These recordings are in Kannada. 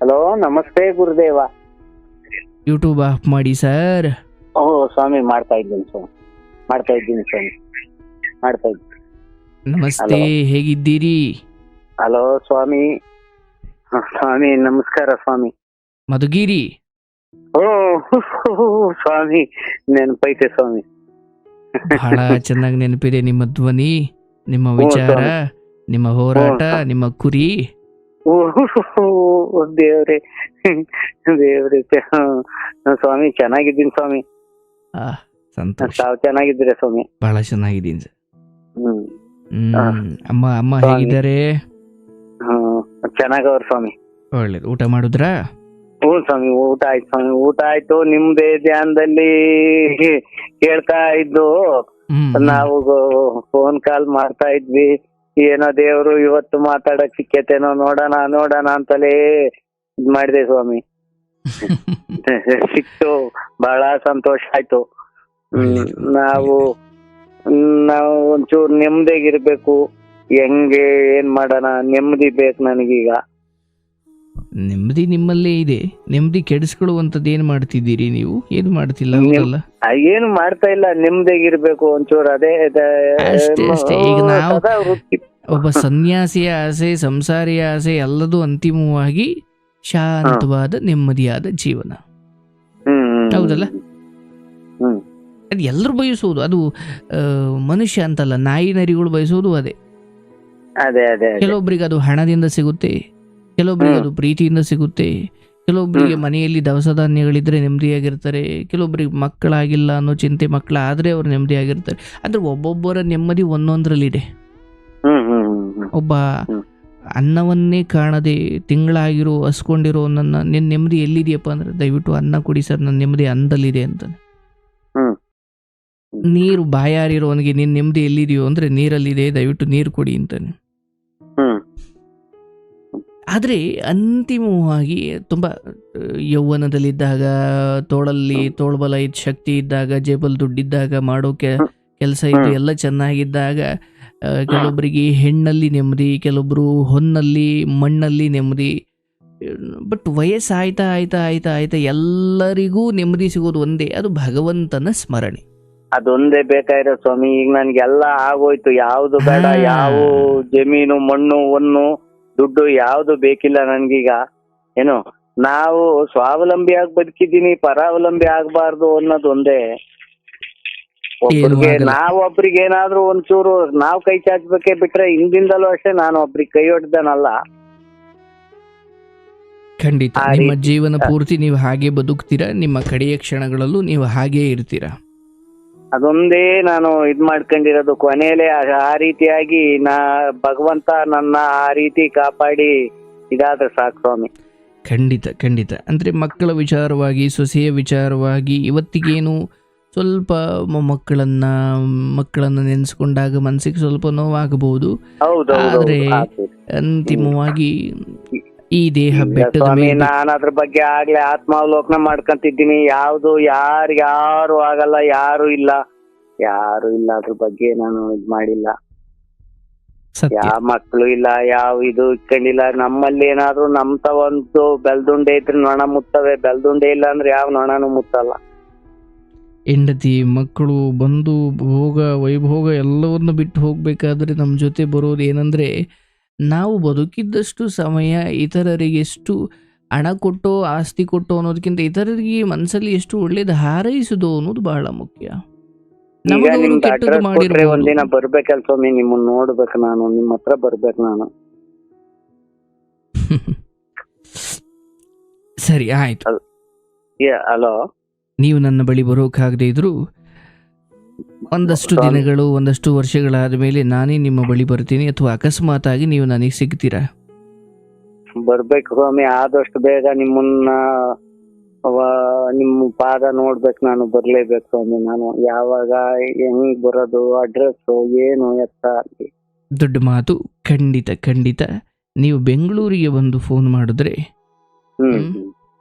ಹಲೋ ನಮಸ್ತೆ ಗುರುದೇವ. ಯೂಟ್ಯೂಬ್ ಆಫ್ ಮಾಡಿ ಸರ್ ಓ ಸ್ವಾಮಿ ಮಾಡ್ತಾ ಇದ್ದೀನಿ ಸ್ವಾಮಿ. ಮಾಡ್ತಾ ಇದ್ದೀನಿ ಸ್ವಾಮಿ. ಮಾಡ್ತಾ ಇದ್ದೀನಿ. ನಮಸ್ತೆ ಹೇಗಿದ್ದೀರಿ? ಹಲೋ ಸ್ವಾಮಿ. ಹ, ಸ್ವಾಮಿ ನಮಸ್ಕಾರ ಸ್ವಾಮಿ. ಮಧುಗಿರಿ. ಓ ಸ್ವಾಮಿ ನೆನಪೈತೆ ಸ್ವಾಮಿ. ಬಹಳ ಚೆನ್ನಾಗಿ ನೆನಪಿದೆ ನಿಮ್ಮ ಧ್ವನಿ ನಿಮ್ಮ ವಿಚಾರ ಸ್ವಾಮಿ. ನಿಮ್ಮ ಹೋರಾಟ ನಿಮ್ಮ ಕುರಿ. ದೇವ್ರೆ. ದೇವ್ರೆ ಸ್ವಾಮಿ ಚೆನ್ನಾಗಿದ್ದೀನಿ ಸ್ವಾಮಿ. ಸಂತೋಷ. ತಾವು ಚೆನ್ನಾಗಿದ್ದೀರಾ ಸ್ವಾಮಿ? ಬಹಳ ಚೆನ್ನಾಗಿದ್ದೀನಿ ಸರ್. ಅಮ್ಮ ಅಮ್ಮ. ಹೇಗಿದ್ದಾರೆ? ಚೆನ್ನಾಗವ್ರ ಸ್ವಾಮಿ. ಒಳ್ಳೇದು. ಊಟ ಮಾಡುದ್ರಾ? ಹ್ಞೂ ಸ್ವಾಮಿ ಊಟ ಆಯ್ತು ಸ್ವಾಮಿ. ಊಟ ಆಯ್ತು ನಿಮ್ದೇ ಧ್ಯಾನದಲ್ಲಿ ಕೇಳ್ತಾ ಇದ್ದು. ನಾವು ಫೋನ್ ಕಾಲ್ ಮಾಡ್ತಾ ಇದ್ವಿ. ಏನೋ ದೇವ್ರು ಇವತ್ತು ಮಾತಾಡಕ್ ಸಿಕ್ಕೇತೇನೋ ನೋಡೋಣ ನೋಡೋಣ ಅಂತಲೇ ಇದ್ ಮಾಡಿದೆ ಸ್ವಾಮಿ. ಸಿಕ್ತು ಬಹಳ ಸಂತೋಷ ಆಯ್ತು. ನಾವು ನಾವು ಒಂಚೂರು ನೆಮ್ಮದಿಗಿರ್ಬೇಕು ಹೆಂಗೆ ಏನ್ ಮಾಡೋಣ ನೆಮ್ಮದಿ ಬೇಕು ನನಗೀಗ. ನೆಮ್ಮದಿ ನಿಮ್ಮಲ್ಲೇ ಇದೆ. ನೆಮ್ಮದಿ ಕೆಡಿಸ್ಕೊಳ್ಳುವಂತದ್ದು ಏನ್ ಮಾಡ್ತಿದ್ದೀರಿ ನೀವು? ಏನ್ ಮಾಡ್ತಿಲ್ಲ ಹೌದಲ್ಲ ಏನು ಮಾಡ್ತಾ ಇಲ್ಲ. ನೆಮ್ಮದಿಯಾಗಿರ್ಬೇಕು ಒಂಚೂರು. ಅದೇ ಅಷ್ಟೇ, ಅಷ್ಟೇ. ಈಗ ನಾವು- ಒಬ್ಬ ಸನ್ಯಾಸಿಯ ಆಸೆ ಸಂಸಾರಿಯ ಆಸೆ ಎಲ್ಲದೂ ಅಂತಿಮವಾಗಿ ಶಾಂತವಾದ ನೆಮ್ಮದಿಯಾದ ಜೀವನ. ಹೌದಲ್ಲ? ಅದು ಎಲ್ಲರೂ ಬಯಸೋದು ಅದು ಮನುಷ್ಯ ಅಂತಲ್ಲ. ನಾಯಿ ನರಿಗಳು ಬಯಸೋದು ಅದೇ. ಅದೇ ಅದೇ ಅದೇ. ಕೆಲವೊಬ್ಬರಿಗೆ ಅದು ಹಣದಿಂದ ಸಿಗುತ್ತೆ. ಕೆಲವೊಬ್ಬರಿಗೆ ಅದು ಪ್ರೀತಿಯಿಂದ ಸಿಗುತ್ತೆ. ಕೆಲವೊಬ್ಬರಿಗೆ. ಮನೆಯಲ್ಲಿ ದವಸ ಧಾನ್ಯಗಳಿದ್ರೆ ನೆಮ್ಮದಿಯಾಗಿರ್ತಾರೆ. ಕೆಲವೊಬ್ಬರಿಗೆ ಮಕ್ಕಳಾಗಿಲ್ಲ ಅನ್ನೋ ಚಿಂತೆ ಮಕ್ಕಳಾದ್ರೆ ಅವ್ರು ನೆಮ್ಮದಿಯಾಗಿರ್ತಾರೆ. ಅಂದ್ರೆ ಒಬ್ಬೊಬ್ಬರ ನೆಮ್ಮದಿ ಒಂದೊಂದರಲ್ಲಿದೆ. ಒಬ್ಬ ಅನ್ನವನ್ನೇ ಕಾಣದೆ ತಿಂಗಳಾಗಿರೋ ಹಸ್ಕೊಂಡಿರೋ ನನ್ನ ನಿನ್ನ ನೆಮ್ಮದಿ ಎಲ್ಲಿದೆಯಪ್ಪ ಅಂದ್ರೆ ದಯವಿಟ್ಟು ಅನ್ನ ಕೊಡಿ ಸರ್ ನನ್ನ ನೆಮ್ಮದಿ ಅನ್ನದಲ್ಲಿದೆ ಅಂತಾನೆ. ನೀರು ಬಾಯಾರಿರೋವನಿಗೆ ನಿನ್ನ ನೆಮ್ಮದಿ ಎಲ್ಲಿದೆಯೋ ಅಂದ್ರೆ ನೀರಲ್ಲಿದೆ ದಯವಿಟ್ಟು ನೀರು ಕೊಡಿ ಅಂತಾನೆ. ಆದರೆ ಅಂತಿಮವಾಗಿ ತುಂಬ ಯೌವನದಲ್ಲಿದ್ದಾಗ ತೋಳಲ್ಲಿ. ತೋಳ್ಬಲ ಇದ್ದ ಶಕ್ತಿ ಇದ್ದಾಗ ಜೇಬಲ್ ದುಡ್ಡಿದ್ದಾಗ ಮಾಡೋಕೆ. ಕೆಲಸ ಇದ್ದು ಎಲ್ಲ ಚೆನ್ನಾಗಿದ್ದಾಗ ಕೆಲವೊಬ್ಬರಿಗೆ ಹೆಣ್ಣಲ್ಲಿ ನೆಮ್ಮದಿ ಕೆಲವೊಬ್ಬರು ಹೊನ್ನಲ್ಲಿ ಮಣ್ಣಲ್ಲಿ ನೆಮ್ಮದಿ ಬಟ್ ವಯಸ್ಸಾಯ್ತಾ ಆಯ್ತಾ ಆಯ್ತಾ ಆಯ್ತಾ ಎಲ್ಲರಿಗೂ ನೆಮ್ಮದಿ ಸಿಗೋದು ಒಂದೇ ಅದು ಭಗವಂತನ ಸ್ಮರಣೆ ಅದೊಂದೇ ಬೇಕಾಗಿರೋ ಸ್ವಾಮಿ ಈಗ ನನ್ಗೆಲ್ಲ ಆಗೋಯ್ತು ಯಾವ್ದು ಬೇಡ ಯಾವ ಜಮೀನು ಮಣ್ಣು ಹೊನ್ನು ದುಡ್ಡು ಯಾವ್ದು ಬೇಕಿಲ್ಲ ನನ್ಗೀಗ. ಏನು ನಾವು ಸ್ವಾವಲಂಬಿಯಾಗಿ ಬದುಕಿದ್ದೀನಿ ಪರಾವಲಂಬಿ ಆಗ್ಬಾರ್ದು ಅನ್ನೋದು ಒಂದೇ. ಒಬ್ಬರಿಗೆ ನಾವು ನಾವ್ ಒಬ್ರಿಗೆ ಏನಾದ್ರು ಒಂಚೂರು ನಾವ್ ಕೈ ಚಾಚಬೇಕೆ ಬಿಟ್ರೆ ಹಿಂದಿಂದಲೂ ಅಷ್ಟೇ ನಾನು ಒಬ್ರಿಗೆ ಕೈ ಹೊಡ್ದನಲ್ಲ ಖಂಡಿತ. ನಿಮ್ಮ ಜೀವನ ಪೂರ್ತಿ ನೀವು ಹಾಗೆ ಬದುಕ್ತೀರಾ ನಿಮ್ಮ ಕಡೆಯ ಕ್ಷಣಗಳಲ್ಲೂ ನೀವು ಹಾಗೆ ಇರ್ತೀರಾ? ಅದೊಂದೇ ನಾನು ಇದ್ ಮಾಡ್ಕೊಂಡಿರೋದು ಕೊನೆಯಲ್ಲಿ ಆ- ಆ ರೀತಿಯಾಗಿ ನಾ ಭಗವಂತ ನನ್ನ ಆ ರೀತಿ ಕಾಪಾಡಿ ಇದಾದ್ರೆ ಸಾಕು ಸ್ವಾಮಿ. ಖಂಡಿತ ಖಂಡಿತ. ಅಂದ್ರೆ ಮಕ್ಕಳ ವಿಚಾರವಾಗಿ ಸೊಸೆಯ ವಿಚಾರವಾಗಿ ಇವತ್ತಿಗೇನು ಸ್ವಲ್ಪ ಮಕ್ಕಳನ್ನ ಮಕ್ಕಳನ್ನ ನೆನೆಸ್ಕೊಂಡಾಗ ಮನಸ್ಸಿಗೆ ಸ್ವಲ್ಪ ನೋವಾಗಬಹುದು. ಹೌದು ಆದ್ರೆ ಅಂತಿಮವಾಗಿ ಈ ದೇಹ ಬೆಟ್ಟದ ಸ್ವಾಮಿ ಮೇಲೆ ನಾನು ಅದ್ರ ಬಗ್ಗೆ ಆಗ್ಲೇ ಆತ್ಮಾವಲೋಕನ ಮಾಡ್ಕೊಂತಿದ್ದೀನಿ. ಯಾವ್ದು ಯಾರು ಯಾರು ಆಗಲ್ಲ ಯಾರು ಇಲ್ಲ. ಯಾರು ಇಲ್ಲ ಅದ್ರ ಬಗ್ಗೆ ನಾನು ಇದ್ ಮಾಡಿಲ್ಲ. ಸತ್ಯ. ಯಾವ ಮಕ್ಳು ಇಲ್ಲ ಯಾವ ಇದು ಇಟ್ಕೊಂಡಿಲ್ಲ. ನಮ್ಮಲ್ಲಿ ಏನಾದ್ರು ನಮ್ ಒಂದು ಬೆಲ್ದುಂಡೆ ಇದ್ರೆ ನೊಣ ಮುತ್ತವೆ ಬೆಲ್ದುಂಡೆ ಇಲ್ಲ ಅಂದ್ರೆ ಯಾವ ನೊಣನು ಮುತ್ತಲ್ಲ ಹೆಂಡತಿ ಮಕ್ಕಳು ಬಂಧು ಭೋಗ ವೈಭೋಗ ಎಲ್ಲವನ್ನು ಬಿಟ್ಟು ಹೋಗ್ಬೇಕಾದ್ರೆ ನಮ್ಮ ಜೊತೆ ಬರೋದು ಏನಂದ್ರೆ ನಾವು ಬದುಕಿದ್ದಷ್ಟು ಸಮಯ ಇತರರಿಗೆ ಎಷ್ಟು ಹಣ ಕೊಟ್ಟೋ ಆಸ್ತಿ ಕೊಟ್ಟೋ ಅನ್ನೋದಕ್ಕಿಂತ ಇತರರಿಗೆ ಮನಸ್ಸಲ್ಲಿ ಎಷ್ಟು ಒಳ್ಳೇದು ಹಾರೈಸುದು ಅನ್ನೋದು ಬಹಳ ಮುಖ್ಯ. ಒಂದಿನ ಬರ್ಬೇಕಲ್ ಸ್ವಾಮಿ ನಿಮ್ಮನ್ನ ನೋಡ್ಬೇಕು ನಾನು ನಿಮ್ ಹತ್ರ ಬರ್ಬೇಕು ನಾನು. ಸರಿ ಆಯ್ತು. ಹಲೋ? ನೀವು ನನ್ನ ಬಳಿ ಬರೋಕಾಗದೇ ಇದ್ರು ಒಂದಷ್ಟು ದಿನಗಳು ಒಂದಷ್ಟು ವರ್ಷಗಳಾದ ಮೇಲೆ ನಾನೇ ನಿಮ್ಮ ಬಳಿ ಬರ್ತೀನಿ ಅಥವಾ ಅಕಸ್ಮಾತ್ ಆಗಿ ನೀವು ನನಗೆ ಸಿಗ್ತೀರಾ ಬರ್ಬೇಕು ಸ್ವಾಮಿ ಆದಷ್ಟು ಬೇಗ ನಿಮ್ಮನ್ನ ಅವ- ನಿಮ್ಮ ಪಾದ ನೋಡ್ಬೇಕು ನಾನು ಬರ್ಲೇಬೇಕು ಸ್ವಾಮಿ ನಾನು ಯಾವಾಗ ಹೆಂಗ್ ಬರೋದು ಅಡ್ರೆಸ್ ಏನು ಎತ್ತ. ದೊಡ್ಡ ಮಾತು ಖಂಡಿತ ಖಂಡಿತ ನೀವು ಬೆಂಗಳೂರಿಗೆ ಬಂದು ಫೋನ್ ಮಾಡಿದ್ರೆ ಹ್ಮ್ ಹ್ಮ್.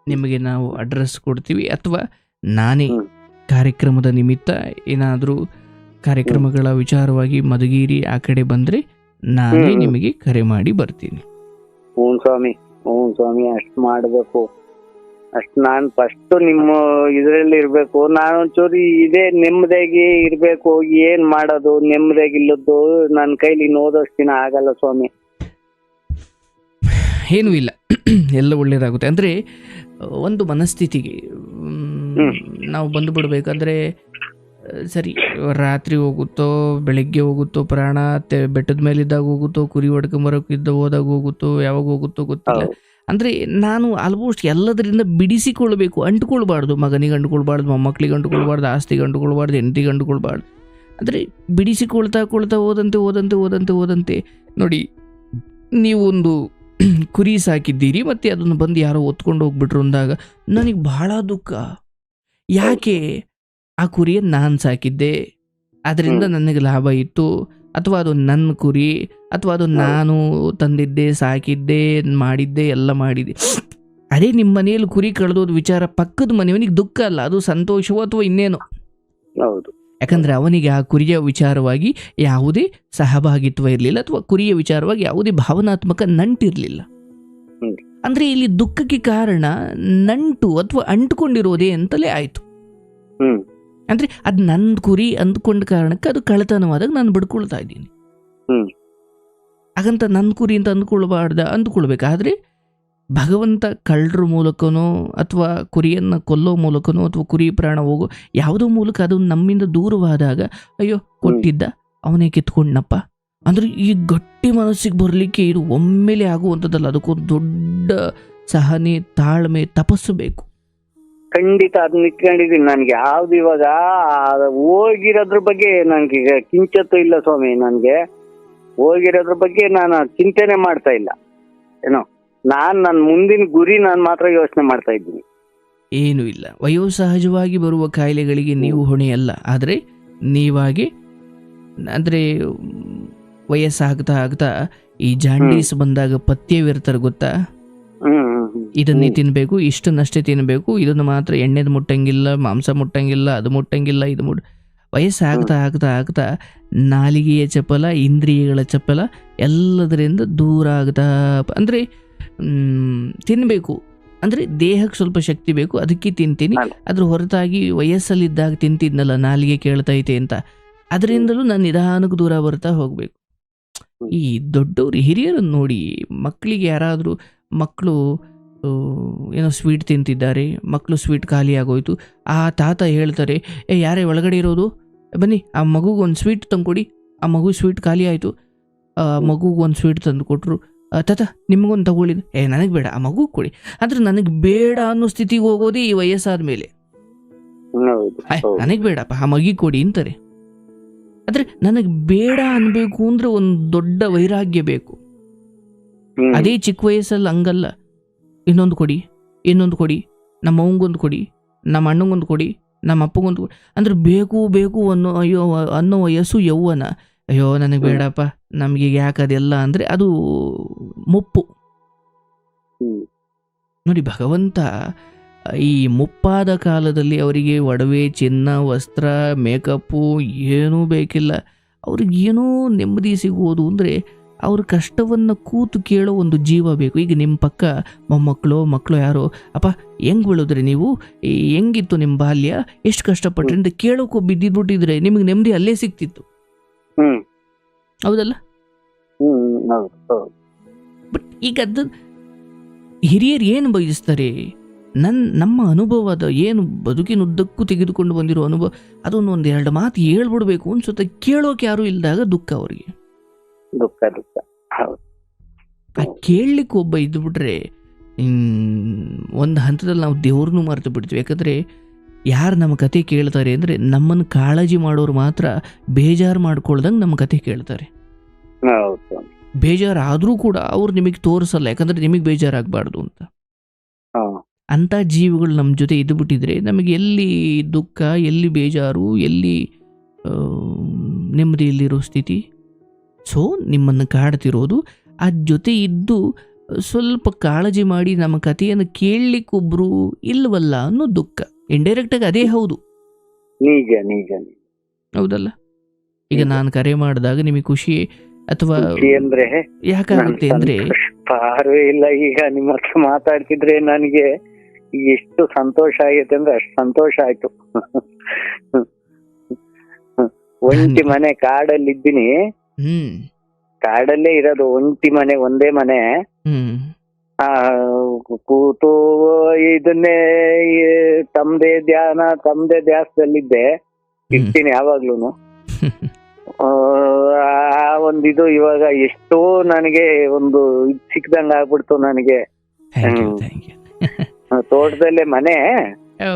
ನಿಮಗೆ ನಾವು ಅಡ್ರೆಸ್ ಕೊಡ್ತೀವಿ ಅಥವಾ ನಾನೇ ಹ್ಮ್. ಕಾರ್ಯಕ್ರಮದ ನಿಮಿತ್ತ ಏನಾದರೂ ಕಾರ್ಯಕ್ರಮಗಳ ವಿಚಾರವಾಗಿ ಮಧುಗಿರಿ ಆ ಕಡೆ ಬಂದರೆ ನಾನೇ ನಿಮಗೆ ಕರೆ ಮಾಡಿ ಬರ್ತೀನಿ. ಹ್ಞೂ ಸ್ವಾಮಿ ಹ್ಞೂ ಸ್ವಾಮಿ ಅಷ್ಟು ಮಾಡಬೇಕು. ಅಷ್ಟು ನಾನು ಫಸ್ಟ್ ನಿಮ್ಮ ಇದರಲ್ಲಿ ಇರಬೇಕು. ನಾನು ಒಂಚೂರು ಇದೇ ನೆಮ್ಮದಿಯಾಗಿ ಇರಬೇಕು. ಏನು ಮಾಡೋದು ನೆಮ್ಮದಿಯಾಗಿ ಇಲ್ಲದ್ದು ನನ್ನ ಕೈಲಿ ನೋದಷ್ಟು ಓದೋಷ್ಟು ದಿನ ಆಗಲ್ಲ ಸ್ವಾಮಿ. ಏನೂ ಇಲ್ಲ. ಎಲ್ಲ ಒಳ್ಳೇದಾಗುತ್ತೆ. ಅಂದರೆ ಒಂದು ಮನಸ್ಥಿತಿಗೆ ನಾವು ಬಂದು ಬಿಡ್ಬೇಕಂದ್ರೆ ಸರಿ ರಾತ್ರಿ ಹೋಗುತ್ತೋ ಬೆಳಗ್ಗೆ ಹೋಗುತ್ತೋ ಪ್ರಾಣ ತೆ ಬೆಟ್ಟದ ಮೇಲಿದ್ದಾಗ ಹೋಗುತ್ತೋ ಕುರಿ ಹೊಡ್ಕೊಂಬರೋಕಿದ್ದ ಹೋದಾಗ ಹೋಗುತ್ತೋ ಯಾವಾಗ ಹೋಗುತ್ತೋ ಗೊತ್ತಿಲ್ಲ. ಅಂದ್ರೆ ನಾನು ಆಲ್ಮೋಸ್ಟ್ ಎಲ್ಲದರಿಂದ ಬಿಡಿಸಿಕೊಳ್ಬೇಕು ಅಂಟ್ಕೊಳ್ಬಾರ್ದು. ಮಗನಿಗೆ ಅಂಟ್ಕೊಳ್ಬಾರ್ದು ಮೊಮ್ಮಕ್ಳಿಗೆ ಅಂಟ್ಕೊಳ್ಬಾರ್ದು ಆಸ್ತಿಗೆ ಅಂಟ್ಕೊಳ್ಬಾರ್ದು ಹೆಂಡತಿಗೆ ಅಂಟ್ಕೊಳ್ಬಾರ್ದು. ಅಂದರೆ ಬಿಡಿಸಿಕೊಳ್ತಾ ಕೊಳ್ತಾ ಹೋದಂತೆ ಹೋದಂತೆ ಹೋದಂತೆ ಹೋದಂತೆ ನೋಡಿ ನೀವೊಂದು ಕುರಿ ಸಾಕಿದ್ದೀರಿ ಮತ್ತು ಅದನ್ನು ಬಂದು ಯಾರೋ ಒತ್ಕೊಂಡು ಹೋಗ್ಬಿಟ್ರು ಅಂದಾಗ ನನಗೆ ಬಹಳ ದುಃಖ. ಯಾಕೆ ಆ ಕುರಿಯನ್ನು ನಾನು ಸಾಕಿದ್ದೆ? ಅದರಿಂದ. ನನಗೆ ಲಾಭ ಇತ್ತು. ಅಥವಾ ಅದು ನನ್ನ ಕುರಿ ಅಥವಾ ಅದು ನಾನು ತಂದಿದ್ದೆ ಸಾಕಿದ್ದೆ ಮಾಡಿದ್ದೆ ಎಲ್ಲ ಮಾಡಿದ್ದೆ ಅದೇ ನಿಮ್ಮ ಮನೆಯಲ್ಲಿ ಕುರಿ ಕಳೆದೋದು ವಿಚಾರ ಪಕ್ಕದ ಮನೆಯವನಿಗೆ ದುಃಖ ಅಲ್ಲ ಅದು ಸಂತೋಷವೋ ಅಥವಾ ಇನ್ನೇನೋ? ಹೌದು. ಯಾಕಂದ್ರೆ ಅವನಿಗೆ ಆ ಕುರಿಯ ವಿಚಾರವಾಗಿ ಯಾವುದೇ ಸಹಭಾಗಿತ್ವ ಇರಲಿಲ್ಲ ಅಥವಾ ಕುರಿಯ ವಿಚಾರವಾಗಿ ಯಾವುದೇ ಭಾವನಾತ್ಮಕ ನಂಟಿರಲಿಲ್ಲ. ಅಂದ್ರೆ ಇಲ್ಲಿ ದುಃಖಕ್ಕೆ ಕಾರಣ ನಂಟು ಅಥವಾ ಅಂಟ್ಕೊಂಡಿರೋದೇ ಅಂತಲೇ ಆಯ್ತು. ಅಂದ್ರೆ ಅದು ನನ್ನ ಕುರಿ ಅಂದ್ಕೊಂಡ ಕಾರಣಕ್ಕೆ ಅದು ಕಳೆತನವಾದಾಗ ನಾನು ಬಡ್ಕೊಳ್ತಾ ಇದ್ದೀನಿ. ಹಾಗಂತ ನನ್ನ ಕುರಿ ಅಂತ ಅಂದ್ಕೊಳ್ಬಾರ್ದ ಅಂದ್ಕೊಳ್ಬೇಕಾದ್ರೆ ಭಗವಂತ ಕಳ್ಳರ ಮೂಲಕನೋ ಅಥವಾ ಕುರಿಯನ್ನು ಕೊಲ್ಲೋ ಮೂಲಕನೋ ಅಥವಾ ಕುರಿ ಪ್ರಾಣ ಹೋಗೋ ಯಾವುದೋ ಮೂಲಕ ಅದು ನಮ್ಮಿಂದ ದೂರವಾದಾಗ ಅಯ್ಯೋ ಕೊಟ್ಟಿದ್ದ ಅವನೇ ಕಿತ್ಕೊಂಡ್ನಪ್ಪ. ಅಂದ್ರೆ ಈ ಗಟ್ಟಿ ಮನಸ್ಸಿಗೆ ಬರಲಿಕ್ಕೆ ಇದು ಒಮ್ಮೆಲೆ ಆಗುವಂಥದ್ದಲ್ಲ. ಅದಕ್ಕೊಂದು ದೊಡ್ಡ ಸಹನೆ ತಾಳ್ಮೆ ತಪಸ್ಸು ಬೇಕು. ಖಂಡಿತ ಅದ್ ನನಗೆ ನನ್ಗೆ. ಯಾವ್ದು ಇವಾಗ ಹೋಗಿರೋದ್ರ ಬಗ್ಗೆ ನನ್ಗೆ ಈಗ ಕಿಂಚತ್ತು ಇಲ್ಲ ಸ್ವಾಮಿ ನನ್ಗೆ. ಹೋಗಿರೋದ್ರ ಬಗ್ಗೆ ನಾನು ಚಿಂತೆನೆ ಮಾಡ್ತಾ ಇಲ್ಲ. ಏನೋ ನಾನು ನನ್ನ ಮುಂದಿನ ಗುರಿ ನಾನು ಮಾತ್ರ ಯೋಚನೆ ಮಾಡ್ತಾ ಇದ್ದೀನಿ. ಏನೂ ಇಲ್ಲ. ವಯೋಸಹಜವಾಗಿ ಬರುವ ಕಾಯಿಲೆಗಳಿಗೆ ನೀವು ಹೊಣೆಯಲ್ಲ. ಆದರೆ ನೀವಾಗಿ ಅಂದರೆ ವಯಸ್ಸಾಗ್ತಾ ಆಗ್ತಾ ಈ ಜಾಂಡೀಸ್ ಬಂದಾಗ ಪಥ್ಯವಿರ್ತಾರೆ ಗೊತ್ತಾ. ಇದನ್ನೇ ತಿನ್ಬೇಕು ತಿನ್ನಬೇಕು ಇಷ್ಟನ್ನಷ್ಟೇ ತಿನ್ನಬೇಕು ಇದನ್ನ ಮಾತ್ರ ಎಣ್ಣೆದು ಮುಟ್ಟಂಗಿಲ್ಲ ಮಾಂಸ ಮುಟ್ಟಂಗಿಲ್ಲ ಅದು ಮುಟ್ಟಂಗಿಲ್ಲ ಇದು ಮುಟ್ ವಯಸ್ಸಾಗ್ತಾ ಆಗ್ತಾ ಆಗ್ತಾ ನಾಲಿಗೆಯ ಚಪಲ ಇಂದ್ರಿಯಗಳ ಚಪಲ ಎಲ್ಲದರಿಂದ ದೂರ ಆಗ್ತಾ ಅಂದರೆ ತಿನ್ನಬೇಕು ಅಂದರೆ ದೇಹಕ್ಕೆ ಸ್ವಲ್ಪ ಶಕ್ತಿ ಬೇಕು ಅದಕ್ಕೆ ತಿಂತೀನಿ. ಅದ್ರ ಹೊರತಾಗಿ ವಯಸ್ಸಲ್ಲಿದ್ದಾಗ ತಿಂತಿದ್ನಲ್ಲ ನಾಲಿಗೆ ಕೇಳ್ತೈತೆ ಅಂತ. ಅದರಿಂದಲೂ ನಾನು ನಿಧಾನಕ್ಕೆ ದೂರ ಬರ್ತಾ ಹೋಗಬೇಕು. ಈ ದೊಡ್ಡವರು ಹಿರಿಯರನ್ನು ನೋಡಿ ಮಕ್ಕಳಿಗೆ ಯಾರಾದರೂ ಮಕ್ಕಳು ಏನೋ ಸ್ವೀಟ್ ತಿಂತಿದ್ದಾರೆ ಮಕ್ಕಳು ಸ್ವೀಟ್ ಖಾಲಿ ಆಗೋಯ್ತು ಆ ತಾತ ಹೇಳ್ತಾರೆ ಏ ಯಾರೇ ಒಳಗಡೆ ಇರೋದು? ಬನ್ನಿ ಆ ಮಗುಗೆ ಒಂದು ಸ್ವೀಟ್ ತಂದುಕೊಡಿ. ಆ ಮಗು ಸ್ವೀಟ್ ಖಾಲಿ ಆಯಿತು. ಆ ಮಗುಗೆ ಒಂದು ಸ್ವೀಟ್ ತಂದು ಕೊಟ್ಟರು ತಾತ ನಿಮಗೊಂದು ತಗೊಳ್ಳಿದ್ದು ಏ ನನಗೆ ಬೇಡ ಆ ಮಗು ಕೊಡಿ. ಆದರೆ ನನಗೆ ಬೇಡ ಅನ್ನೋ ಸ್ಥಿತಿಗೆ ಹೋಗೋದೇ ಈ ವಯಸ್ಸಾದ ಮೇಲೆ. ನನಗೆ ಬೇಡಪ್ಪ ಆ ಮಗಿಗೆ ಕೊಡಿ ಅಂತಾರೆ. ಆದರೆ ನನಗೆ ಬೇಡ ಅನ್ಬೇಕು ಅಂದ್ರೆ ಒಂದು ದೊಡ್ಡ ವೈರಾಗ್ಯ ಬೇಕು. ಅದೇ ಚಿಕ್ಕ ವಯಸ್ಸಲ್ಲಿ ಹಂಗಲ್ಲ. ಇನ್ನೊಂದು ಕೊಡಿ ಇನ್ನೊಂದು ಕೊಡಿ ನಮ್ಮ ಅವಂಗೊಂದು ಕೊಡಿ ನಮ್ಮ ಅಣ್ಣಂಗೊಂದು ಕೊಡಿ ನಮ್ಮ ಅಪ್ಪಗೊಂದು ಕೊಡಿ. ಅಂದ್ರೆ ಬೇಕು ಬೇಕು ಅನ್ನೋ ಅಯ್ಯೋ ಅನ್ನೋ ವಯಸ್ಸು ಯೌವನ. ಅಯ್ಯೋ ನನಗೆ ಬೇಡಪ್ಪ ನಮಗೆ ಯಾಕೆ ಅದೆಲ್ಲ ಅಂದರೆ ಅದು ಮುಪ್ಪು. ನೋಡಿ ಭಗವಂತ ಈ ಮುಪ್ಪಾದ ಕಾಲದಲ್ಲಿ ಅವರಿಗೆ ಒಡವೆ ಚಿನ್ನ ವಸ್ತ್ರ ಮೇಕಪ್ಪು ಏನೂ ಬೇಕಿಲ್ಲ. ಅವ್ರಿಗೇನೂ ಏನೋ ನೆಮ್ಮದಿ ಸಿಗುವುದು ಅಂದರೆ ಅವ್ರ ಕಷ್ಟವನ್ನು ಕೂತು ಕೇಳೋ ಒಂದು ಜೀವ ಬೇಕು. ಈಗ ನಿಮ್ಮ ಪಕ್ಕ ಮೊಮ್ಮಕ್ಕಳು ಮಕ್ಕಳು ಯಾರೋ ಅಪ್ಪ ಹೆಂಗೆ ಬೆಳೆದ್ರಿ ನೀವು? ಹೆಂಗಿತ್ತು ನಿಮ್ಮ ಬಾಲ್ಯ? ಎಷ್ಟು ಕಷ್ಟಪಟ್ರಿ? ಅಂತ ಕೇಳೋಕೆ ಬಿದ್ದಿದ್ಬಿಟ್ಟಿದ್ರೆ ನಿಮಗೆ ನೆಮ್ಮದಿ ಅಲ್ಲೇ ಸಿಗ್ತಿತ್ತು. ಹೌದಲ್ಲ? ಬಟ್ ಈಗ ಅದು ಹಿರಿಯರು ಏನು ಬಯಸ್ತಾರೆ? ನನ್ನ ನಮ್ಮ ಅನುಭವದ ಏನು ಬದುಕಿನುದ್ದಕ್ಕೂ ತೆಗೆದುಕೊಂಡು ಬಂದಿರೋ ಅನುಭವ ಅದೊಂದು ಒಂದು ಎರಡು ಮಾತು ಹೇಳ್ಬಿಡ್ಬೇಕು ಅನ್ಸುತ್ತೆ. ಕೇಳೋಕೆ ಯಾರು ಇಲ್ದಾಗ ದುಃಖ ಅವರಿಗೆ. ದುಃಖ ದುಃಖ. ಆ ಕೇಳಲಿಕ್ಕೆ ಒಬ್ಬ ಇದ್ಬಿಟ್ರೆ ಒಂದು ಹಂತದಲ್ಲಿ ನಾವು ದೇವ್ರನ್ನೂ ಮರೆತು ಬಿಡ್ತೀವಿ. ಯಾಕಂದರೆ ಯಾರು ನಮ್ಮ ಕತೆ ಕೇಳ್ತಾರೆ ಅಂದರೆ ನಮ್ಮನ್ನು ಕಾಳಜಿ ಮಾಡೋರು ಮಾತ್ರ ಬೇಜಾರು ಮಾಡ್ಕೊಳ್ದಂಗೆ ನಮ್ಮ ಕತೆ ಕೇಳ್ತಾರೆ. ಬೇಜಾರು ಆದರೂ ಕೂಡ ಅವ್ರು ನಿಮಗೆ ತೋರಿಸಲ್ಲ. ಯಾಕಂದ್ರೆ ನಿಮಗೆ ಬೇಜಾರಾಗಬಾರ್ದು ಅಂತ. ಅಂಥ ಜೀವಿಗಳು ನಮ್ಮ ಜೊತೆ ಇದ್ದುಬಿಟ್ಟಿದ್ರೆ ನಮಗೆ ಎಲ್ಲಿ ದುಃಖ ಎಲ್ಲಿ ಬೇಜಾರು ಎಲ್ಲಿ ನೆಮ್ಮದಿಯಲ್ಲಿರೋ ಸ್ಥಿತಿ? ಸೊ ನಿಮ್ಮನ್ನು ಕಾಡ್ತಿರೋದು ಆ ಜೊತೆ ಇದ್ದು ಸ್ವಲ್ಪ ಕಾಳಜಿ ಮಾಡಿ ನಮ್ಮ ಕಥೆಯನ್ನು ಕೇಳಲಿಕ್ಕೊಬ್ರು ಇಲ್ವಲ್ಲ ಅನ್ನೋ ದುಃಖ. ಇಂಡೈರೆಕ್ಟಾಗಿ ಅದೇ ಹೌದು. ನಿಜ ನಿಜ ಹೌದಲ್ಲ? ಈಗ. ನಾನು ಕರೆ ಮಾಡಿದಾಗ ನಿಮಗೆ ಖುಷಿ ಅಥವಾ ಅಂದ್ರೆ ಯಾಕಾಗುತ್ತೆ ಅಂದ್ರೆ ಪಾರು ಇಲ್ಲ ಈಗ ನಿಮ್ಮ ಹತ್ರ ಮಾತಾಡ್ತಿದ್ರೆ ನನಗೆ ಎಷ್ಟು ಸಂತೋಷ ಆಗೈತೆ ಅಂದ್ರೆ ಅಷ್ಟು ಸಂತೋಷ ಆಯ್ತು. ಒಂಟಿ ಮನೆ ಕಾಡಲ್ಲಿ ಇದ್ದೀನಿ. ಕಾಡಲ್ಲೇ ಇರೋದು ಒಂಟಿ ಮನೆ ಒಂದೇ ಮನೆ. ಆ ಕೂತು ಇದನ್ನೇ ತಮ್ದೇ ಧ್ಯಾನ ತಮ್ದೇ ಧ್ಯಾಸದಲ್ಲಿದ್ದೆ. ಇರ್ತೀನಿ ಯಾವಾಗ್ಲೂನು. ಆ ಒಂದಿದು ಇವಾಗ ಎಷ್ಟೋ ನನಗೆ ಒಂದು ಇದ್ ಸಿಕ್ದಂಗ ಆಗ್ಬಿಡ್ತು ನನಗೆ ತೋಟದಲ್ಲೇ ಮನೆ.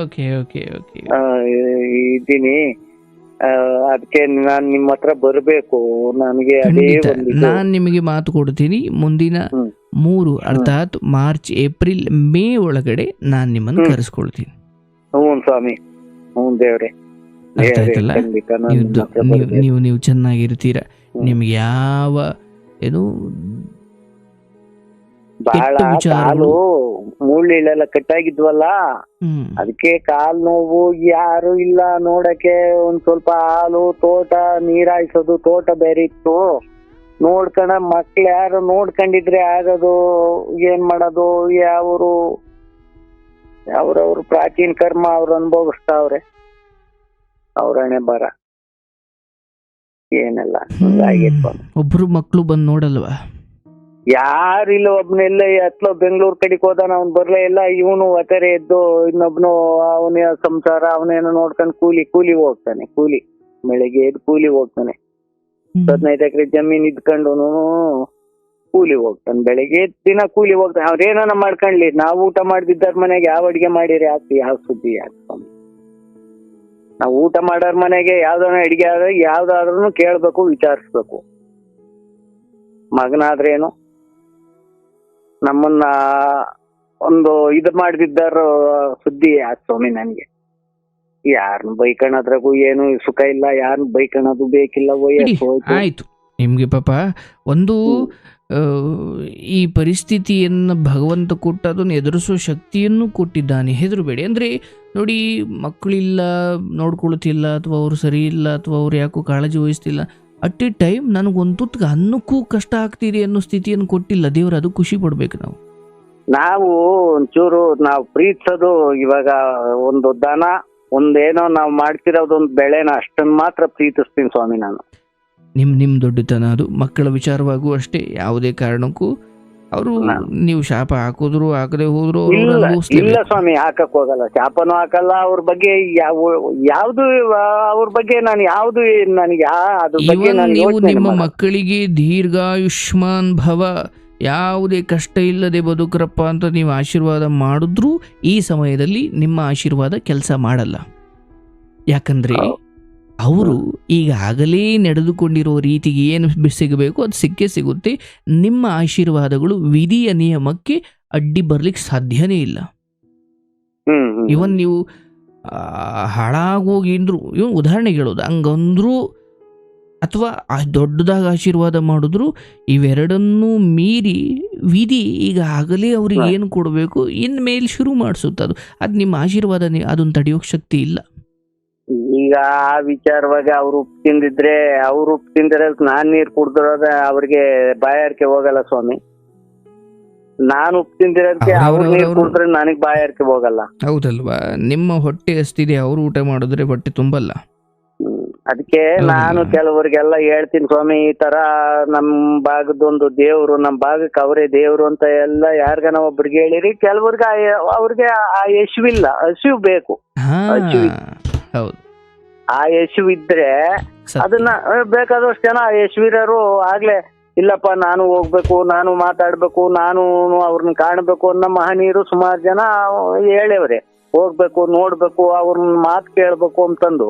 Okay okay okay. ಇದ್ದೀನಿ. ಅದಕ್ಕೆ ನಾನ್ ನಿಮ್ಮ ಹತ್ರ ಬರ್ಬೇಕು. ನನಗೆ ಅದೇ ನಾನ್ ನಿಮಗೆ ಮಾತು ಕೊಡ್ತೀನಿ. ಮುಂದಿನ. ಮೂರು ಅರ್ಥಾತ್ ಮಾರ್ಚ್ ಏಪ್ರಿಲ್ ಮೇ ಒಳಗಡೆ ನಾನು ನಿಮ್ಮನ್ನು. ಕರೆಸ್ಕೊಳ್ತೀನಿ. ಹ್ಞೂ ಸ್ವಾಮಿ. ಹ್ಞೂ ದೇವ್ರೆ. ನೀವು ನೀವು ಚೆನ್ನಾಗಿರ್ತೀರ. ನಿಮ್ಗೆ ಯಾವ ಏನು ಬಹಳ. ಕಾಲು ಮುಳ್ಳಿಳೆಲ್ಲ ಕಟ್ಟಾಗಿದ್ವಲ್ಲ? ಅದಕ್ಕೆ ಕಾಲ್ ನೋವು ಯಾರು ಇಲ್ಲ ನೋಡಕ್ಕೆ ಒಂದ್ ಸ್ವಲ್ಪ ಹಾಲು ತೋಟ ನೀರಾಯಿಸೋದು ತೋಟ ಬೇರೆ ಇತ್ತು. ನೋಡ್ಕೊಂಡ ಮಕ್ಳು ಯಾರು ನೋಡ್ಕೊಂಡಿದ್ರೆ ಆಗೋದು ಏನ್ ಮಾಡೋದು ಯಾವ್ರು ಅವ್ರವ್ರ ಪ್ರಾಚೀನ ಕರ್ಮ ಅವ್ರು ಅನುಭವಿಸ್ತಾವ್ರೆ. ಅವ್ರಣೆ ಬರ ಏನಲ್ಲ? ಒಬ್ರು ಮಕ್ಳು ಬಂದ್ ನೋಡಲ್ವಾ? ಯಾರಿಲ್ಲ ಒಬ್ನೆಲ್ಲ ಹತ್ಲೋ ಬೆಂಗಳೂರ್ ಕಡೆಗೆ ಹೋದಾನ ಅವ್ನ್ ಬರ್ಲೇ ಇಲ್ಲ ಇವನು ಅತರೆ ಎದ್ದು ಇನ್ನೊಬ್ನು ಅವನ ಸಂಸಾರ ಅವನೇನೋ ನೋಡ್ಕೊಂಡು ಕೂಲಿ ಕೂಲಿ ಹೋಗ್ತಾನೆ ಕೂಲಿ. ಬೆಳಿಗ್ಗೆ ಎದ್ದು ಕೂಲಿ ಹೋಗ್ತಾನೆ. ಹದಿನೈದು ಎಕರೆ ಜಮೀನ್ ಇದ್ಕೊಂಡು ಕೂಲಿ ಹೋಗ್ತಾನೆ. ಬೆಳಿಗ್ಗೆ ದಿನ ಕೂಲಿ ಹೋಗ್ತಾನೆ. ಅವ್ರೇನ ಮಾಡ್ಕೊಂಡ್ಲಿ ನಾವು ಊಟ ಮಾಡ್ದಿದ್ದಾರ ಮನೆಗೆ ಯಾವ ಅಡಿಗೆ ಮಾಡಿರಿ ಯಾಕೆ ಯಾವ ಸುದ್ದಿ ಯಾಕೆ ಸ್ವಾಮಿ? ನಾವು ಊಟ ಮಾಡೋರ್ ಮನೆಗೆ ಯಾವ್ದಾನ ಅಡಿಗೆ ಆದ್ರೆ ಯಾವ್ದಾದ್ರೂ ಕೇಳ್ಬೇಕು ವಿಚಾರಿಸ್ಬೇಕು. ಮಗನಾದ್ರೇನು? ನಮ್ಮನ್ನ ಒಂದು ಇದು ಮಾಡಿದ್ದಾರು ಸುದ್ದಿ ಆಯ್ತು ಸ್ವಾಮಿ ನನ್ಗೆ. ಯಾರನ್ನ ಬೈಕಣದ್ರಾಗೂ ಏನು ಸುಖ ಇಲ್ಲ ಯಾರನ್ನ ಬೈಕಣದು ಬೇಕಿಲ್ಲ. ಆಯ್ತು. ನಿಮ್ಗೆ ಪಾಪ ಒಂದು ಈ ಪರಿಸ್ಥಿತಿಯನ್ನು ಭಗವಂತ ಕೊಟ್ಟ ಅದನ್ನು ಎದುರಿಸೋ ಶಕ್ತಿಯನ್ನು ಕೊಟ್ಟಿದ್ದಾನೆ. ಹೆದರಬೇಡಿ. ಅಂದರೆ ನೋಡಿ ಮಕ್ಕಳಿಲ್ಲ ನೋಡ್ಕೊಳ್ತಿಲ್ಲ ಅಥವಾ ಅವರು ಸರಿ ಇಲ್ಲ ಅಥವಾ ಅವ್ರು ಯಾಕೋ ಕಾಳಜಿ ವಹಿಸ್ತಿಲ್ಲ ಅಟ್ ಎ ಟೈಮ್ ನನಗೊಂದು ತುತ್ತಿಗೆ ಅನ್ನಕ್ಕೂ ಕಷ್ಟ ಆಗ್ತೀರಿ ಅನ್ನೋ ಸ್ಥಿತಿಯನ್ನು ಕೊಟ್ಟಿಲ್ಲ. ದೇವರು ಅದು ಖುಷಿ ಪಡ್ಬೇಕು ನಾವು. ನಾವು ಒಂಚೂರು ನಾವು ಪ್ರೀತಿಸೋದು ಇವಾಗ ಒಂದು ದನ ಒಂದೇನೋ ನಾವು ಮಾಡ್ತಿರೋದೊಂದು ಬೆಳೆನ ಅಷ್ಟನ್ನು ಮಾತ್ರ ಪ್ರೀತಿಸ್ತೀನಿ ಸ್ವಾಮಿ ನಾನು. ನಿಮ್ಮ ನಿಮ್ಮ ದೊಡ್ಡತನ ಅದು. ಮಕ್ಕಳ ವಿಚಾರವಾಗೂ ಅಷ್ಟೇ. ಯಾವುದೇ ಕಾರಣಕ್ಕೂ ಅವರು ನೀವು ಶಾಪ ಹಾಕಿದ್ರು ಹಾಕದೆ ಹೋದ್ರು ಇಲ್ಲ ಸ್ವಾಮಿ ಹಾಕಕ್ ಹೋಗಲ್ಲ. ಶಾಪನು ಹಾಕಲ್ಲ ಅವ್ರ ಬಗ್ಗೆ ಯಾವ ಯಾವ್ದು ಅವ್ರ ಬಗ್ಗೆ ನಾನು ಯಾವ್ದು ನನಗೆ ಅದ್ರ ಬಗ್ಗೆ ನೀವು ನಿಮ್ಮ ಮಕ್ಕಳಿಗೆ ದೀರ್ಘಾಯುಷ್ಮಾನ್ ಭವ ಯಾವುದೇ ಕಷ್ಟ ಇಲ್ಲದೆ ಬದುಕರಪ್ಪ ಅಂತ ನೀವು ಆಶೀರ್ವಾದ ಮಾಡಿದ್ರು ಈ ಸಮಯದಲ್ಲಿ ನಿಮ್ಮ ಆಶೀರ್ವಾದ ಕೆಲಸ ಮಾಡಲ್ಲ. ಯಾಕಂದ್ರೆ. ಅವರು ಈಗಾಗಲೇ ನಡೆದುಕೊಂಡಿರೋ ರೀತಿಗೆ ಏನು ಸಿಗಬೇಕು ಅದು ಸಿಕ್ಕೇ ಸಿಗುತ್ತೆ ನಿಮ್ಮ ಆಶೀರ್ವಾದಗಳು ವಿಧಿಯ ನಿಯಮಕ್ಕೆ ಅಡ್ಡಿ ಬರ್ಲಿಕ್ಕೆ ಸಾಧ್ಯನೇ ಇಲ್ಲ. ಇವನ್ ನೀವು ಹಾಳಾಗೋಗಿಂದ್ರು ಇವನ್ ಉದಾಹರಣೆಗೆ ಹೇಳೋದು ಹಂಗಂದ್ರೂ ಅಥವಾ ದೊಡ್ಡದಾಗಿ ಆಶೀರ್ವಾದ ಮಾಡಿದ್ರು ಇವೆರಡನ್ನೂ ಮೀರಿ ವಿಧಿ ಈಗ ಆಗಲೇ ಅವ್ರಿಗೆ. ಏನು ಕೊಡಬೇಕು ಇನ್ಮೇಲೆ ಶುರು ಮಾಡಿಸುತ್ತೆ ಅದು ಅದು ನಿಮ್ಮ ಆಶೀರ್ವಾದ ಅದನ್ನು ತಡೆಯೋಕೆ ಶಕ್ತಿ ಇಲ್ಲ ಈಗ ಆ ವಿಚಾರವಾಗಿ ಅವ್ರು ಉಪ್ಪು ತಿಂದಿದ್ರೆ ಅವ್ರು ಉಪ್ಪು ತಿಂದಿರ ನಾನ್ ನೀರ್ ಕುಡ್ದಿರೋದ ಅವ್ರಿಗೆ ಬಾಯಾರಿಕೆ ಹೋಗಲ್ಲ ಸ್ವಾಮಿ. ನಾನು ಉಪ್ಪು ತಿಂದಿರೋದಕ್ಕೆ ಅವ್ರು ನೀರ್ ಕುಡಿದ್ರೆ ನನಗ್ ಬಾಯಾರಿಕೆ ಹೋಗಲ್ಲ. ಹೌದಲ್ವಾ? ನಿಮ್ಮ ಹೊಟ್ಟೆ ಎಷ್ಟಿದೆ ಅವ್ರು ಊಟ ಮಾಡಿದ್ರೆ ಹೊಟ್ಟೆ ತುಂಬಲ್ಲ. ಅದಕ್ಕೆ? ನಾನು ಕೆಲವರಿಗೆಲ್ಲ ಹೇಳ್ತೀನಿ ಸ್ವಾಮಿ ಈ ತರ ನಮ್ ಭಾಗದೊಂದು ದೇವ್ರು ನಮ್ ಭಾಗಕ್ಕೆ ಅವರೇ ದೇವ್ರು ಅಂತ ಎಲ್ಲ ಯಾರ್ಗನ ಒಬ್ರಿಗೆ ಹೇಳಿರಿ ಕೆಲವ್ರಿಗೆ ಅವ್ರಿಗೆ ಆ ಯಶವಿಲ್ಲ ಹಸಿವು ಬೇಕು. ಹೌದು. ಆ ಯಶು ಇದ್ರೆ ಅದನ್ನ ಬೇಕಾದಷ್ಟು ಜನ ಆ ಯಶ್ವೀರರು ಆಗ್ಲೇ ಇಲ್ಲಪ್ಪ ನಾನು ಹೋಗ್ಬೇಕು ನಾನು ಮಾತಾಡ್ಬೇಕು ನಾನು ಅವ್ರನ್ನ ಕಾಣ್ಬೇಕು ಅನ್ನೋ ಮಹನೀಯರು ಸುಮಾರು ಜನ ಹೇಳೇವ್ರೆ. ಹೋಗ್ಬೇಕು ನೋಡ್ಬೇಕು ಅವ್ರನ್ನ ಮಾತು ಕೇಳ್ಬೇಕು ಅಂತಂದು.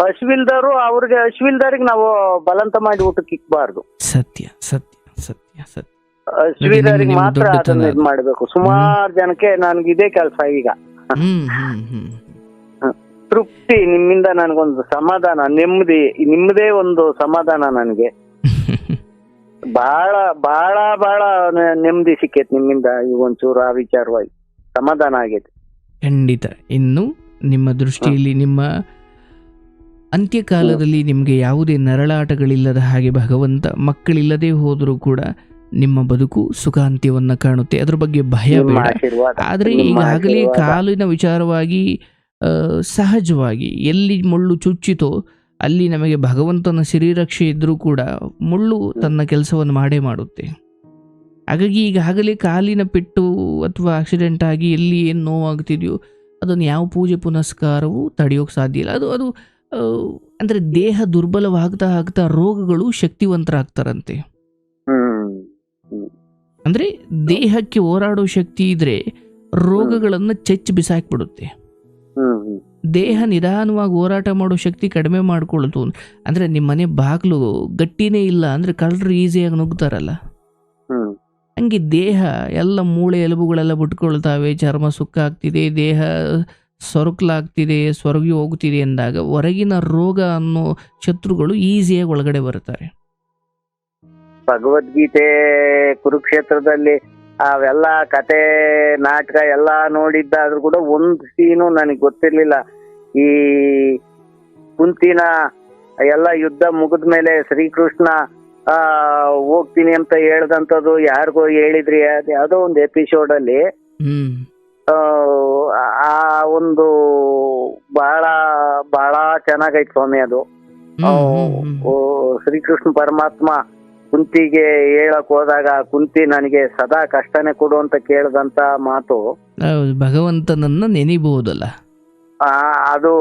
ಅಶ್ವಿಲ್ದವರು ಅವ್ರಿಗೆ ಅಶ್ವಿಲ್ದವ್ರಿಗೆ ನಾವು ಬಲಂತ ಮಾಡಿ ಊಟಕ್ಕೆ ಇಕ್ಬಾರ್ದು. ಸತ್ಯ ಸತ್ಯ ಸತ್ಯ ಸತ್ಯ. ಮಾತ್ರ ಅದನ್ನ ಇದ್ ಮಾಡ್ಬೇಕು ಸುಮಾರು ಜನಕ್ಕೆ ನನ್ಗೆ ಇದೇ ಕೆಲಸ ಈಗ. ತೃಪ್ತಿ ನಿಮ್ಮಿಂದ ನನಗೊಂದು ಸಮಾಧಾನ ನೆಮ್ಮದಿ ನಿಮ್ಮದೇ ಒಂದು ಸಮಾಧಾನ ನನಗೆ. ಬಹಳ ಬಹಳ ಬಹಳ ನೆಮ್ಮದಿ ಸಿಕ್ಕೈತೆ ನಿಮ್ಮಿಂದ ಈಗ ಒಂಚೂರು ಆ ವಿಚಾರವಾಗಿ. ಸಮಾಧಾನ ಆಗೈತೆ. ಖಂಡಿತ. ಇನ್ನು ನಿಮ್ಮ ದೃಷ್ಟಿಯಲ್ಲಿ ನಿಮ್ಮ ಅಂತ್ಯಕಾಲದಲ್ಲಿ ನಿಮಗೆ ಯಾವುದೇ ನರಳಾಟಗಳಿಲ್ಲದ ಹಾಗೆ ಭಗವಂತ ಮಕ್ಕಳಿಲ್ಲದೆ ಹೋದರೂ ಕೂಡ ನಿಮ್ಮ ಬದುಕು ಸುಖಾಂತ್ಯವನ್ನು ಕಾಣುತ್ತೆ. ಅದ್ರ ಬಗ್ಗೆ ಭಯ ಬೇಡ. ಆದರೆ ಈಗಾಗಲೇ ಕಾಲಿನ ವಿಚಾರವಾಗಿ ಸಹಜವಾಗಿ ಎಲ್ಲಿ ಮುಳ್ಳು ಚುಚ್ಚಿತೋ ಅಲ್ಲಿ ನಮಗೆ ಭಗವಂತನ ಶರೀರಕ್ಷೆ ಇದ್ದರೂ ಕೂಡ ಮುಳ್ಳು ತನ್ನ ಕೆಲಸವನ್ನು ಮಾಡೇ ಮಾಡುತ್ತೆ. ಹಾಗಾಗಿ ಈಗಾಗಲೇ ಕಾಲಿನ ಪೆಟ್ಟು ಅಥವಾ ಆಕ್ಸಿಡೆಂಟ್ ಆಗಿ ಎಲ್ಲಿ ಏನು ನೋವಾಗ್ತಿದೆಯೋ ಅದನ್ನು ಯಾವ ಪೂಜೆ ಪುನಸ್ಕಾರವೂ ತಡೆಯೋಕೆ ಸಾಧ್ಯ ಇಲ್ಲ. ಅದು ಅದು ಅಂದರೆ ದೇಹ ದುರ್ಬಲವಾಗ್ತಾ ಆಗ್ತಾ ರೋಗಗಳು ಶಕ್ತಿವಂತರಾಗ್ತಾರಂತೆ. ಅಂದರೆ ದೇಹಕ್ಕೆ ಹೋರಾಡೋ ಶಕ್ತಿ ಇದ್ರೆ ರೋಗಗಳನ್ನು ಚೆಚ್ಚಿ ಬಿಸಾಕ್ಬಿಡುತ್ತೆ. ದೇಹ ನಿಧಾನವಾಗಿ ಹೋರಾಟ ಮಾಡೋ ಶಕ್ತಿ ಕಡಿಮೆ ಮಾಡ್ಕೊಳ್ತು ಅಂದ್ರೆ ನಿಮ್ಮ ಮನೆ ಬಾಗ್ಲು ಗಟ್ಟಿನೇ ಇಲ್ಲ ಅಂದ್ರೆ ಕಳ್ಳರು ಈಸಿಯಾಗಿ ನುಗ್ತಾರಲ್ಲ ಹಂಗೆ ದೇಹ, ಎಲ್ಲ ಮೂಳೆ ಎಲುಬುಗಳೆಲ್ಲ ಬಿಟ್ಕೊಳ್ತಾವೆ. ಚರ್ಮ ಸುಕ್ಕ ಆಗ್ತಿದೆ, ದೇಹ ಸೊರಕಲಾಗ್ತಿದೆ, ಸೊರಗಿ ಹೋಗ್ತಿದೆ ಎಂದಾಗ ಹೊರಗಿನ ರೋಗ ಅನ್ನೋ ಶತ್ರುಗಳು ಈಸಿಯಾಗಿ ಒಳಗಡೆ ಬರುತ್ತಾರೆ. ಭಗವದ್ಗೀತೆ ಕುರುಕ್ಷೇತ್ರದಲ್ಲಿ ಅವೆಲ್ಲ ಕತೆ ನಾಟಕ ಎಲ್ಲ ನೋಡಿದ್ದಾದ್ರೂ ಕೂಡ ಒಂದು ಸೀನು ನನಗೆ ಗೊತ್ತಿರ್ಲಿಲ್ಲ. ಈ ಕುಂತಿನ ಎಲ್ಲ ಯುದ್ಧ ಮುಗಿದ ಮೇಲೆ ಶ್ರೀಕೃಷ್ಣ ಆ ಹೋಗ್ತೀನಿ ಅಂತ ಹೇಳ್ದಂಥದ್ದು ಯಾರಿಗೋ ಹೇಳಿದ್ರಿ ಅದು ಯಾವ್ದೋ ಒಂದು ಎಪಿಸೋಡ್ ಅಲ್ಲಿ. ಆ, ಒಂದು ಬಹಳ ಬಹಳ ಚೆನ್ನಾಗೈತ್ ಸ್ವಾಮಿ ಅದು. ಶ್ರೀಕೃಷ್ಣ ಪರಮಾತ್ಮ ಕುಂತಿಗೆ ಹೇಳಕ್ ಹೋದಾಗ ಕುಂತಿ ನನಗೆ ಸದಾ ಕಷ್ಟನೇ ಕೊಡು ಅಂತ ಕೇಳಿದಂತ ಮಾತು. ಹೌದು, ಭಗವಂತನನ್ನ ನೆನಿಬಹುದಲ್ಲ. ಆ, ಅದು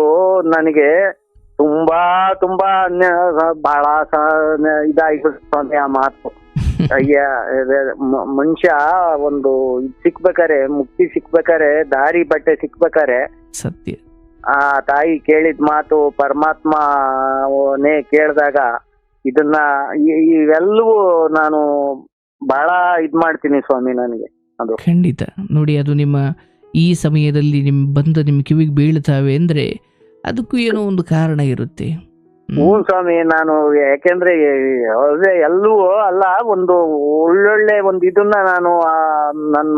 ನನಗೆ ತುಂಬಾ ತುಂಬಾ ನ- ಬಹಳ ಸ- ಇದಾಯ್ತು ಸ್ವಾಮಿ ಆ ಮಾತು. ಅಯ್ಯ ಮ- ಮನುಷ್ಯ ಒಂದು ಇದ್ ಸಿಕ್ಬೇಕಾರೆ ಮುಕ್ತಿ ಸಿಕ್ಬೇಕಾರೆ ದಾರಿ ಬಟ್ಟೆ ಸಿಕ್ಬೇಕಾರೆ ಸತ್ಯ. ಆ ತಾಯಿ ಕೇಳಿದ ಮಾತು ಪರಮಾತ್ಮನೇ ಕೇಳಿದಾಗ ಇದನ್ನ ಇವೆಲ್ಲವೂ ನಾನು ಬಹಳ ಇದ್ ಮಾಡ್ತೀನಿ ಸ್ವಾಮಿ ನನಗೆ. ಅದು. ಖಂಡಿತ. ನೋಡಿ ಅದು ನಿಮ್ಮ ಈ ಸಮಯದಲ್ಲಿ ನಿಮ್ ಬಂದ ನಿಮ್ ಕಿವಿಗೆ ಬೀಳ್ತಾವೆ ಅಂದ್ರೆ ಅದಕ್ಕೂ ಏನೋ ಒಂದು ಕಾರಣ ಇರುತ್ತೆ. ಹ್ಞೂ ಸ್ವಾಮಿ ನಾನು ಯಾಕೆಂದ್ರೆ ಅದೇ ಎಲ್ಲವೂ ಅಲ್ಲ ಒಂದು ಒಳ್ಳೊಳ್ಳೆ ಒಂದು ಇದನ್ನ ನಾನು ನನ್ನ ನನ್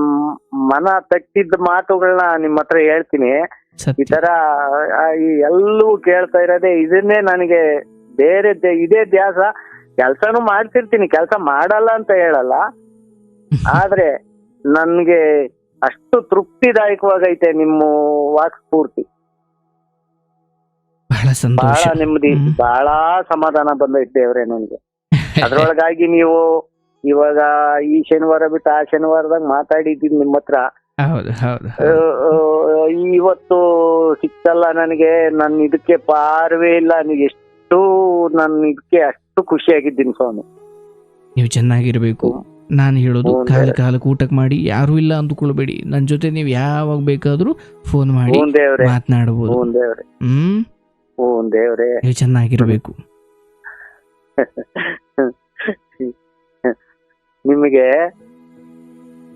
ಮನ ತಟ್ಟಿದ್ದ ಮಾತುಗಳನ್ನ ನಿಮ್ಮ ಹತ್ರ ಹೇಳ್ತೀನಿ. ಈ ತರ ಈ ಎಲ್ಲವೂ ಕೇಳ್ತಾ ಇರೋದೇ ಇದನ್ನೇ ನನಗೆ ಬೇರೆ ಇದೇ ಧ್ಯಾಸ ಕೆಲಸನೂ ಮಾಡ್ತಿರ್ತೀನಿ. ಕೆಲಸ ಮಾಡಲ್ಲ ಅಂತ ಹೇಳಲ್ಲ. ಆದ್ರೆ ನನ್ಗೆ ಅಷ್ಟು ತೃಪ್ತಿದಾಯಕವಾಗೈತೆ ನಿಮ್ಮ ವಾಕ್ ಪೂರ್ತಿ. ಬಹಳ ಸಂತೋಷ. ಬಹಳ ನೆಮ್ಮದಿ. ಬಹಳ ಸಮಾಧಾನ ಬಂದೈತೆ ದೇವ್ರೆ ನನ್ಗೆ. ಅದ್ರೊಳಗಾಗಿ ನೀವು ಇವಾಗ ಈ ಶನಿವಾರ ಬಿಟ್ಟು ಆ ಶನಿವಾರದಾಗ ಮಾತಾಡಿದ್ದೀನಿ ನಿಮ್ಮ ಹತ್ರ. ಇವತ್ತು ಸಿಕ್ತಲ್ಲ ನನಗೆ. ನನ್ ಇದಕ್ಕೆ ಪಾರವೇ ಇಲ್ಲ. ನೀವು ಎಷ್ಟು ನನ್ ಇದಕ್ಕೆ ಅಷ್ಟು ಖುಷಿಯಾಗಿದ್ದೀನಿ ಸ್ವಾಮಿ. ನೀವು ಚೆನ್ನಾಗಿರ್ಬೇಕು. ನಾನು ಹೇಳೋದು ಹ್ಞೂ ಕಾಲ ದೇವ್ರೆ. ಕಾಲಕ್ಕೆ ಊಟಕ್ಕೆ ಮಾಡಿ ಯಾರು ಇಲ್ಲ ಅಂದುಕೊಳ್ಬೇಡಿ. ನನ್ನ ಜೊತೆ ನೀವು ಯಾವಾಗ ಬೇಕಾದ್ರೂ ಫೋನ್ ಮಾಡಿ ದೇವ್ರೆ. ಮಾತನಾಡಬಹುದು ದೇವ್ರೆ. ಹ್ಮ್ ದೇವ್ರೆ. ನೀವು ಚೆನ್ನಾಗಿರ್ಬೇಕು. ನಿಮಗೆ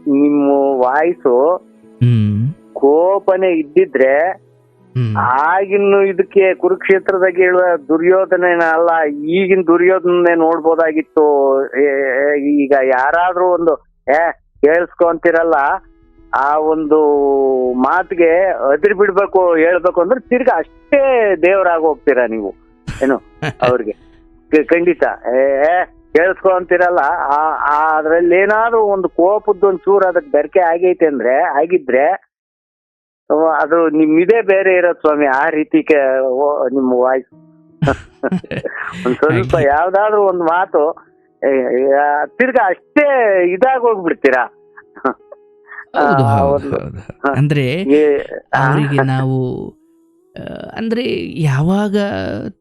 ನಿಮ್ಮ ವಾಯ್ಸು ಹ್ಮ್. ಕೋಪನೆ ಇದ್ದಿದ್ರೆ ಆಗಿನ್ನು ಇದಕ್ಕೆ ಕುರುಕ್ಷೇತ್ರದಾಗ ಹೇಳುವ ದುರ್ಯೋಧನ ಅಲ್ಲ ಈಗಿನ ದುರ್ಯೋಧನೇ ನೋಡ್ಬೋದಾಗಿತ್ತು. ಈಗ ಯಾರಾದ್ರೂ ಒಂದು ಏ ಕೇಳಿಸ್ಕೊಂತಿರಲ್ಲ ಆ ಒಂದು ಮಾತಿಗೆ ಅದ್ರ ಬಿಡ್ಬೇಕು ಹೇಳ್ಬೇಕು ಅಂದ್ರೆ ತಿರ್ಗಾ ಅಷ್ಟೇ ದೇವರಾಗ ಹೋಗ್ತೀರಾ ನೀವು. ಏನು ಅವ್ರಿಗೆ. ಖಂಡಿತ. ಏ ಕೇಳಿಸ್ಕೊ ಅಂತಿರಲ್ಲ ಅದ್ರಲ್ಲಿ ಏನಾದ್ರು ಒಂದು ಕೋಪದ ಒಂದ್ ಚೂರು ಅದಕ್ಕೆ ಬೆರಕೆ ಆಗೈತೆ ಅಂದ್ರೆ ಆಗಿದ್ರೆ ಅದು ನಿಮ್ ಇದೇ ಬೇರೆ ಇರೋದ್ ಸ್ವಾಮಿ ಆ ರೀತಿ ನಿಮ್ಮ ವಾಯ್ಸ್ ಒಂದ್ ಸ್ವಲ್ಪ. ಯಾವ್ದಾದ್ರು ಒಂದ್ ಮಾತು ತಿರ್ಗ ಅಷ್ಟೇ ಇದಾಗಿ ಹೋಗ್ಬಿಡ್ತೀರಾ? ಹೌದು ಹೌದು ಅಂದ್ರೆ ಅವರಿಗೆ ನಾವು ಅಂದ್ರೆ ಯಾವಾಗ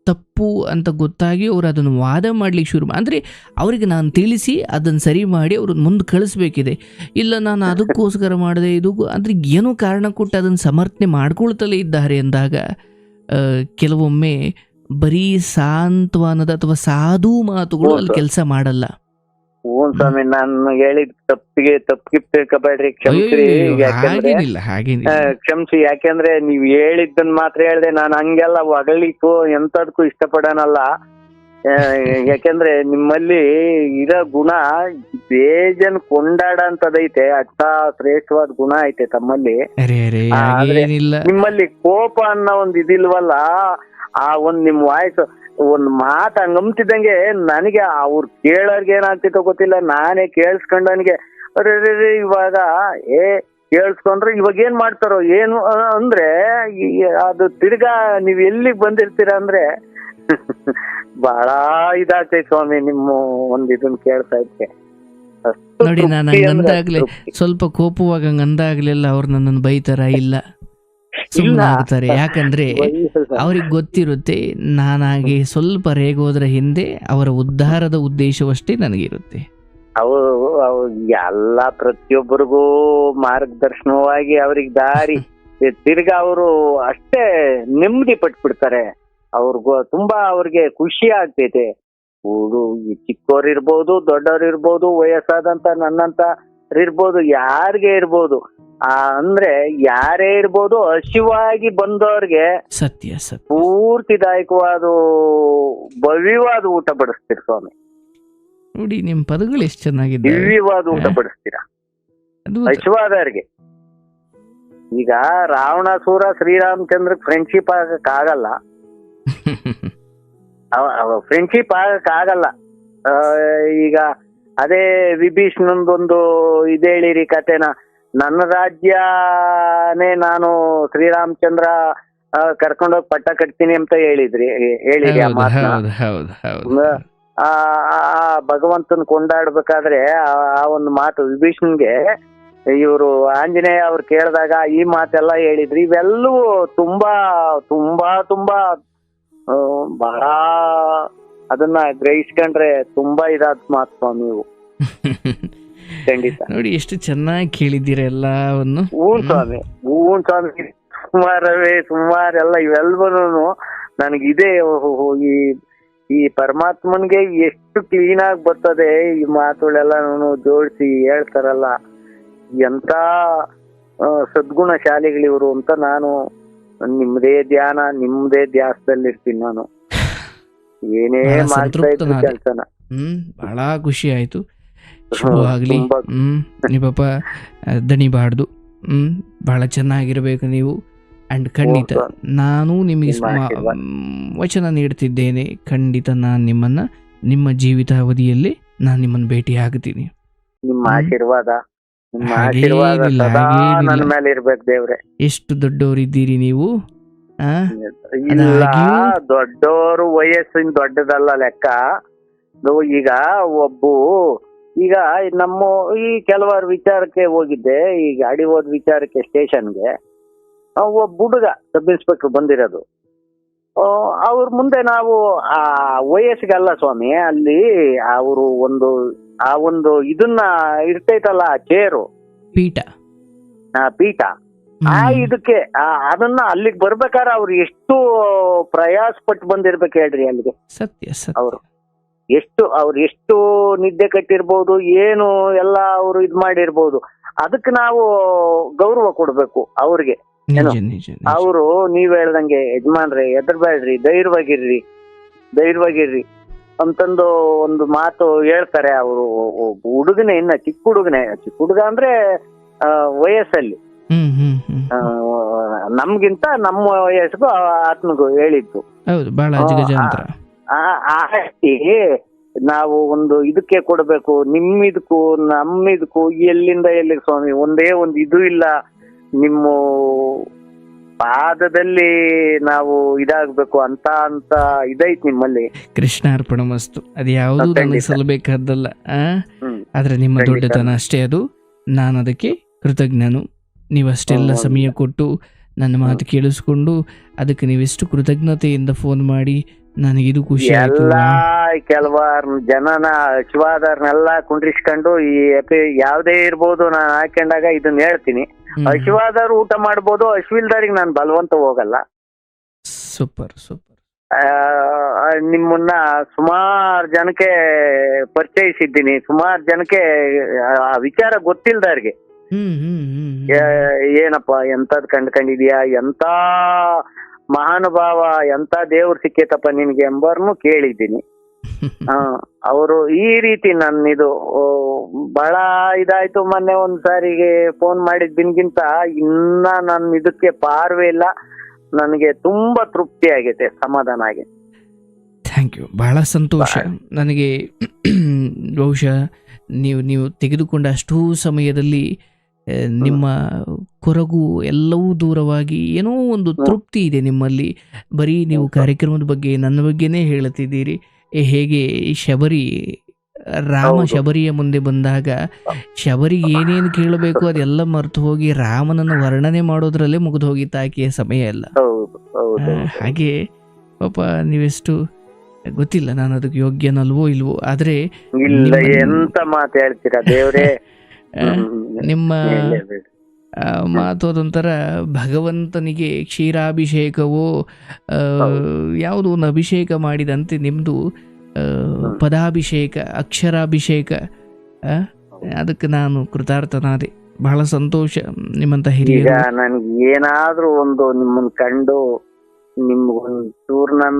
ತಪ್ಪು ಅಂತ ಗೊತ್ತಾಗಿ ಅವರು ಅದನ್ನು ವಾದ ಮಾಡ್ಲಿಕ್ಕೆ ಶುರು ಅಂದರೆ ಅವರಿಗೆ ನಾನು ತಿಳಿಸಿ ಅದನ್ನು ಸರಿ ಮಾಡಿ ಅವ್ರನ್ನ ಮುಂದೆ ಕಳಿಸ್ಬೇಕಿದೆ. ಇಲ್ಲ ನಾನು ಅದಕ್ಕೋಸ್ಕರ ಮಾಡಿದೆ ಇದು ಅಂದರೆ ಏನೋ ಕಾರಣ ಕೊಟ್ಟು ಅದನ್ನು ಸಮರ್ಥನೆ ಮಾಡ್ಕೊಳ್ತಲೇ ಇದ್ದಾರೆ ಅಂದಾಗ ಕೆಲವೊಮ್ಮೆ ಬರೀ ಸಾಂತ್ವನದ ಅಥವಾ ಸಾಧು ಮಾತುಗಳು ಅಲ್ಲಿ ಕೆಲಸ ಮಾಡಲ್ಲ. ಹ್ಞೂ ಸ್ವಾಮಿ ನಾನು ಹೇಳಿದ ತಪ್ಪಿಗೆ ತಿಳ್ಕೊಬೇಡ್ರಿ ಕ್ಷಮಿಸ್ರಿ ಅಯ್ಯಯ್ಯೋ, ಯಾಕಂದ್ರೆ ಹಾಗೇನಿಲ್ಲ ಹಾಗೇನಿಲ್ಲ. ಕ್ಷಮಿಸಿ ಯಾಕೆಂದ್ರೆ ನೀವ್ ಹೇಳಿದ್ದನ್ ಮಾತ್ರ ಹೇಳ್ದೆ ನಾನು ಹಂಗೆಲ್ಲ ಹೊಗಳಿಕ್ಕೂ ಎಂತದಕ್ಕೂ ಇಷ್ಟಪಡೋನಲ್ಲ. ಆ, ಯಾಕೆಂದ್ರೆ ನಿಮ್ಮಲ್ಲಿ ಇರೋ ಗುಣ ಬೇಜನ್ ಕೊಂಡಾಡ ಅಂತದೈತೆ ಅಷ್ಟ ಶ್ರೇಷ್ಠವಾದ ಗುಣ ಐತೆ ತಮ್ಮಲ್ಲಿ. ಅರೆ ಅರೆ ಆ, ಆದ್ರೆ- ಹಾಗೇನಿಲ್ಲ. ನಿಮ್ಮಲ್ಲಿ ಕೋಪ ಅನ್ನೋ ಒಂದ್ ಇದಿಲ್ವಲ್ಲ ಆ ಒಂದ್ ನಿಮ್ ವಾಯ್ಸ್ ಒಂದ್ ಮಾತ ಹಂಗಂತಿದ್ದಂಗೆ ನನಗೆ ಅವ್ರ ಕೇಳೋರ್ಗೆ ಏನಾಗ್ತಿತ್ತೋ ಗೊತ್ತಿಲ್ಲ. ನಾನೇ ಕೇಳಿಸ್ಕೊಂಡವನಿಗೆ ಅರೆ ಇವಾಗ ಏ ಕೇಳಿಸ್ಕೊಂಡ್ರೆ ಇವಾಗ ಏನ್ ಮಾಡ್ತಾರೋ ಏನು ಅಂದ್ರೆ ಅದು ತಿರ್ಗಾ ನೀವ್ ಎಲ್ಲಿಗ್ ಬಂದಿರ್ತೀರ ಅಂದ್ರೆ ಬಹಳ ಇದಾಗ್ತೈತೆ ಸ್ವಾಮಿ ನಿಮ್ಮ ಒಂದ್ ಇದನ್ ಕೇಳ್ತಾ ಇದ್ದೆ ನೋಡಿ, ನಾನು ಹಂಗಂದಾಗ್ಲೇ ತೃಪ್ತಿ. ಸ್ವಲ್ಪ ಕೋಪವಾಗ ಹಂಗಂದಾಗ್ಲಿಲ್ಲ ಅವ್ರು ನನ್ನನ್ನು ಬೈತಾರ ಇಲ್ಲ. ಸುಮ್ಮನೆ ಆಗ್ತಾರೆ ಯಾಕಂದ್ರೆ ಅವ್ರಿಗೆ ಗೊತ್ತಿರುತ್ತೆ ನಾನಾಗಿ ಸ್ವಲ್ಪ ರೇಗೋದ್ರ ಹಿಂದೆ ಅವರ ಉದ್ಧಾರದ ಉದ್ದೇಶವಷ್ಟೇ ನನಗಿರುತ್ತೆ. ಅವು ಅವು ಎಲ್ಲ ಪ್ರತಿಯೊಬ್ಬರಿಗೂ ಮಾರ್ಗದರ್ಶನವಾಗಿ ಅವ್ರಿಗೆ ದಾರಿ ತಿರ್ಗ ಅವರು ಅಷ್ಟೇ ನೆಮ್ಮದಿ ಪಟ್ಬಿಡ್ತಾರೆ. ಅವ್ರಿಗೂ ತುಂಬಾ ಅವ್ರಿಗೆ ಖುಷಿ ಆಗ್ತೈತೆ. ಚಿಕ್ಕವ್ರು ಇರ್ಬೋದು ದೊಡ್ಡವ್ರು ಇರ್ಬೋದು ವಯಸ್ಸಾದಂತ ನನ್ನಂತ ಇರ್ಬೋದು ಯಾರಿಗೆ ಇರ್ಬೋದು ಆ ಅಂದ್ರೆ ಯಾರೇ ಇರ್ಬೋದು ಹಸಿವಾಗಿ ಬಂದವ್ರಿಗೆ ಸತ್ಯ ಸತ್ಯ. ಪೂರ್ತಿದಾಯಕವಾದ ಭವ್ಯವಾದ ಊಟ ಬಡಿಸ್ತೀರ ಸ್ವಾಮಿ. ನೋಡಿ ನಿಮ್ ಪದಗಳು ಎಷ್ಟು ಚೆನ್ನಾಗಿದೆ ದಿವ್ಯವಾದ ಊಟ ಬಡಿಸ್ತೀರಾ. ಹಸಿವಾದವ್ರಿಗೆ ಈಗ ರಾವಣಾಸುರ ಶ್ರೀರಾಮಚಂದ್ರ ಫ್ರೆಂಡ್ಶಿಪ್ ಆಗಕ್ಕಾಗಲ್ಲ ಫ್ರೆಂಡ್ಶಿಪ್ ಆಗಕ್ ಆಗಲ್ಲ. ಈಗ ಅದೇ ವಿಭೀಷಣಂದೊಂದು ಇದೇಳಿರಿ ಕಥೆನ. ನನ್ನ ರಾಜ್ಯನೇ ನಾನು ಶ್ರೀರಾಮಚಂದ್ರ ಕರ್ಕೊಂಡೋಗಿ ಪಟ್ಟ ಕಟ್ತೀನಿ ಅಂತ ಹೇಳಿದ್ರಿ ಹೇಳಿರಿ ಆ ಮಾತನ್ನ ಆ ಭಗವಂತನ ಕೊಂಡಾಡ್ಬೇಕಾದ್ರೆ ಆ ಆ ಒಂದು ಮಾತು ವಿಭೀಷಣ್ಗೆ ಇವರು ಆಂಜನೇಯ ಅವ್ರು ಕೇಳಿದಾಗ ಈ ಮಾತೆಲ್ಲ ಹೇಳಿದ್ರಿ. ಇವೆಲ್ಲವೂ ತುಂಬಾ ತುಂಬಾ ತುಂಬಾ ಬಹಳ ಅದನ್ನ ಗ್ರಹಿಸ್ಕೊಂಡ್ರೆ ತುಂಬಾ ಇದಾದ ಮಾತು ನೀವು ಖಂಡಿತ. ನೋಡಿ ಎಷ್ಟು ಚೆನ್ನಾಗಿ ಕೇಳಿದ್ದೀರ ಎಲ್ಲವನ್ನು. ಹೂನ್ ಸ್ವಾಮಿ ಹೂನ್ ಸ್ವಾಮಿ ಸುಮಾರವೇ ಸುಮಾರೆಲ್ಲ ಇವೆಲ್ವನು ನನಗಿದೆ. ಈ ಈ ಪರಮಾತ್ಮನ್ಗೆ ಎಷ್ಟು ಕ್ಲೀನ್ ಆಗಿ ಬರ್ತದೆ ಈ ಮಾತುಗಳೆಲ್ಲ ಜೋಡಿಸಿ ಹೇಳ್ತಾರಲ್ಲ. ಎಂತ ಸದ್ಗುಣ ಶಾಲೆಗಳಿವರು ಅಂತ ನಾನು ನಿಮ್ದೇ ಧ್ಯಾನ ನಿಮ್ಮದೇ ಧ್ಯಾಸದಲ್ಲಿರ್ತೀನಿ ನಾನು. ಏನೇ ಬಹಳ ಮಾಡ್ತಾ ಇದ್ರು ಹ್ಮ್ ಬಹಳ ಖುಷಿ ಆಯ್ತು. ಆಗ್ಲಿ. ಹ್ಮ್ ನೀ ಪಾಪ ದಣಿಬಾರ್ದು ಹ್ಮ್ ಬಹಳ ಚೆನ್ನಾಗಿರ್ಬೇಕು ನೀವು. ಅಂಡ್ ಖಂಡಿತ ನಾನು ನಿಮಗೆ ವಚನ ನೀಡ್ತಿದ್ದೇನೆ. ಖಂಡಿತ ನಾನು ನಿಮ್ಮನ್ನ ನಿಮ್ಮ ಜೀವಿತಾವಧಿಯಲ್ಲಿ ನಾನು ನಿಮ್ಮನ್ನು ಭೇಟಿ ಆಗ್ತೀನಿ ನಿಮ್ಮ. ಆಶೀರ್ವಾದ ಎಷ್ಟು ದೊಡ್ಡವರಿದ್ದೀರಿ ನೀವು. ಇಲ್ಲ ದೊಡ್ಡವರು ದೊಡ್ಡೋರು ವಯಸ್ಸಿನ ದೊಡ್ಡದಲ್ಲ ಲೆಕ್ಕ. ಈಗ ಒಬ್ಬ ಈಗ ನಮ್ಮ ಈ ಕೆಲವಾರು ವಿಚಾರಕ್ಕೆ ಹೋಗಿದ್ದೆ ಈ ಗಾಡಿ ಹೋದ ವಿಚಾರಕ್ಕೆ ಸ್ಟೇಷನ್ಗೆ. ಒಬ್ಬ ಹುಡುಗ ಸಬ್ ಇನ್ಸ್ಪೆಕ್ಟರ್ ಬಂದಿರೋದು. ಅವ್ರ ಮುಂದೆ ನಾವು ಆ ವಯಸ್ಸಿಗಲ್ಲ ಸ್ವಾಮಿ ಅಲ್ಲಿ ಅವರು ಒಂದು ಆ ಒಂದು ಇದನ್ನ ಇರ್ತೈತಲ್ಲ ಚೇರು ಪೀಠ. ಪೀಠ. ಆ ಇದಕ್ಕೆ ಅದನ್ನ ಅಲ್ಲಿಗೆ ಬರ್ಬೇಕಾದ್ರೆ ಅವ್ರು ಎಷ್ಟು ಪ್ರಯಾಸ ಪಟ್ಟು ಬಂದಿರ್ಬೇಕು ಹೇಳ್ರಿ ಅಲ್ಲಿಗೆ. ಸತ್ಯ ಅವರು ಎಷ್ಟು ಅವ್ರು ಎಷ್ಟು ನಿದ್ದೆ ಕಟ್ಟಿರ್ಬೋದು ಏನು ಎಲ್ಲ ಅವರು ಇದ್ ಮಾಡಿರ್ಬೋದು ಅದಕ್ಕೆ ನಾವು ಗೌರವ ಕೊಡ್ಬೇಕು ಅವ್ರಿಗೆ. ಅವರು ನೀವ್ ಹೇಳ್ದಂಗೆ ಯಜಮಾನ್ರಿ ಎದರ್ಬೇಡ್ರಿ ಧೈರ್ಯವಾಗಿರ್ರಿ ಧೈರ್ಯವಾಗಿರ್ರಿ. ಅಂತಂದು ಒಂದು ಮಾತು ಹೇಳ್ತಾರೆ ಅವರು ಹುಡುಗನೇ ಇನ್ನ ಚಿಕ್ಕ ಹುಡುಗನೇ ಚಿಕ್ಕ ಹುಡುಗ ಅಂದ್ರೆ ವಯಸ್ಸಲ್ಲಿ. ಹ್ಮ್ ಹ್ಮ್ ಹ್ಮ್. ಆ, ನಮ್ಗಿಂತ ನಮ್ಮ ವಯಸ್ಸಿಗೂ ಆತ್ಮಗೂ ಹೇಳಿದ್ದು. ಹೌದು ಬಹಳ ಆ, ಅಜಗಜಾಂತರ. ಆ ನಾವು ಒಂದು ಇದಕ್ಕೆ ಕೊಡಬೇಕು ನಿಮ್ಮಿದಕ್ಕೂ ನಮ್ಮಿದಕ್ಕೂ ಎಲ್ಲಿಂದ ಎಲ್ಲಿಗೆ ಸ್ವಾಮಿ ಒಂದೇ ಒಂದು ಇದು ಇಲ್ಲ. ನಿಮ್ಮ ಪಾದದಲ್ಲಿ ನಾವು ಇದಾಗಬೇಕು ಅಂತ ಅಂತ ಇದೈತ್ ನಿಮ್ಮಲ್ಲಿ. ಕೃಷ್ಣಾರ್ಪಣ ಮಸ್ತು. ಅದು ಯಾವುದು ಖಂಡಿತ. ನನಗೆ ಸಲ್ಲಬೇಕಾದ್ದಲ್ಲ ಆ? ಹ್ಮ್. ಆದ್ರೆ ನಿಮ್ಮ ಖಂಡಿತ. ದೊಡ್ಡತನ ಅಷ್ಟೇ ಅದು. ನಾನು ಅದಕ್ಕೆ ಕೃತಜ್ಞನು. ನೀವು ಅಷ್ಟೆಲ್ಲ ಸಮಯ ಕೊಟ್ಟು ನನ್ನ ಮಾತು ಕೇಳಿಸ್ಕೊಂಡು ಅದಕ್ಕೆ ನೀವೆಷ್ಟು ಕೃತಜ್ಞತೆಯಿಂದ ಫೋನ್ ಮಾಡಿ ನನಗಿದು ಖುಷಿ ಎಲ್ಲ ಕೆಲವಾರ್ ಜನನ ಹಸಿವಾದವ್ರನ್ನೆಲ್ಲ ಕುಂಡ್ರಿಸ್ಕೊಂಡು ಈ ಎಪಿ ಯಾವ್ದೇ ಇರ್ಬೋದು ನಾನು ಹಾಕೊಂಡಾಗ ಇದನ್ನ ಹೇಳ್ತೀನಿ. ಹಸಿವಾದವ್ರು ಊಟ ಮಾಡ್ಬೋದು ಹಸಿವಿಲ್ದವ್ರಿಗೆ ನಾನು ಬಲವಂತ ಹೋಗಲ್ಲ. Super super. ನಿಮ್ಮನ್ನ ಸುಮಾರು ಜನಕ್ಕೆ ಪರಿಚಯಿಸಿದ್ದೀನಿ. ಸುಮಾರು ಜನಕ್ಕೆ ಆ ವಿಚಾರ ಗೊತ್ತಿಲ್ದವ್ರಿಗೆ. ಏನಪ್ಪ ಎಂತದ್ ಕಂಡ್ಕೊಂಡಿದ್ಯಾ? ಎಂತ ಮಹಾನುಭಾವ ಎಂತ ದೇವ್ರು ಸಿಕ್ಕೇತಪ್ಪ ನಿನ್ಗೆ ಎಂಬರ್ನು ಕೇಳಿದ್ದೀನಿ. ಅವರು ಈ ರೀತಿ ನನ್ನ ಇದು ಬಹಳ ಇದಾಯ್ತು ಮೊನ್ನೆ ಒಂದ್ ಸಾರಿಗೆ ಫೋನ್ ಮಾಡಿದ್ ದಿನಗಿಂತ ಇನ್ನ ನನ್ನ ಇದಕ್ಕೆ ಪಾರ್ವೆ ಇಲ್ಲ. ನನಗೆ ತುಂಬಾ ತೃಪ್ತಿ ಆಗೈತೆ ಸಮಾಧಾನ ಆಗಿ. ಥ್ಯಾಂಕ್ ಯು ಬಹಳ ಸಂತೋಷ. ನನಗೆ ಬಹುಶಃ ನೀವು ನೀವು ತೆಗೆದುಕೊಂಡ ಅಷ್ಟೂ ಸಮಯದಲ್ಲಿ ನಿಮ್ಮ ಕೊರಗು ಎಲ್ಲವೂ ದೂರವಾಗಿ ಏನೋ ಒಂದು ತೃಪ್ತಿ ಇದೆ ನಿಮ್ಮಲ್ಲಿ. ಬರೀ ನೀವು ಕಾರ್ಯಕ್ರಮದ ಬಗ್ಗೆ ನನ್ನ ಬಗ್ಗೆನೇ ಹೇಳುತ್ತಿದ್ದೀರಿ. ಹೇಗೆ ಶಬರಿ ರಾಮ ಶಬರಿಯ ಮುಂದೆ ಬಂದಾಗ ಶಬರಿ ಏನೇನು ಕೇಳಬೇಕು ಅದೆಲ್ಲ ಮರೆತು ಹೋಗಿ ರಾಮನನ್ನು ವರ್ಣನೆ ಮಾಡೋದ್ರಲ್ಲೇ ಮುಗಿದು ಹೋಗಿತ್ತು ಆಕೆಯ ಸಮಯ ಎಲ್ಲ. ಹಾಗೆ ಪಾಪ ನೀವೆಷ್ಟು ಗೊತ್ತಿಲ್ಲ ನಾನು ಅದಕ್ಕೆ ಯೋಗ್ಯನಲ್ವೋ ಇಲ್ವೋ ಆದ್ರೆ ಇಲ್ಲ ಎಂತ ಮಾತು ಹೇಳ್ತೀರಾ ದೇವ್ರೇ? ನಿಮ್ಮ ಮಾತು ಅದೊಂಥರ ಭಗವಂತನಿಗೆ ಕ್ಷೀರಾಭಿಷೇಕವೋ ಯಾವುದೋ ಒಂದು ಅಭಿಷೇಕ ಮಾಡಿದಂತೆ ನಿಮ್ಮದು ಪದಾಭಿಷೇಕ ಅಕ್ಷರಾಭಿಷೇಕ ಆ, ಅದಕ್ಕೆ ನಾನು ಕೃತಾರ್ಥನಾದೆ. ಬಹಳ ಸಂತೋಷ ನಿಮ್ಮಂತ ಹಿರಿಯ ನನಗೆ ಏನಾದ್ರೂ ಒಂದು ನಿಮ್ಮನ್ನು ಕಂಡು ನಿಮ್ಗೊಂದ್ ಚೂರ್ ನನ್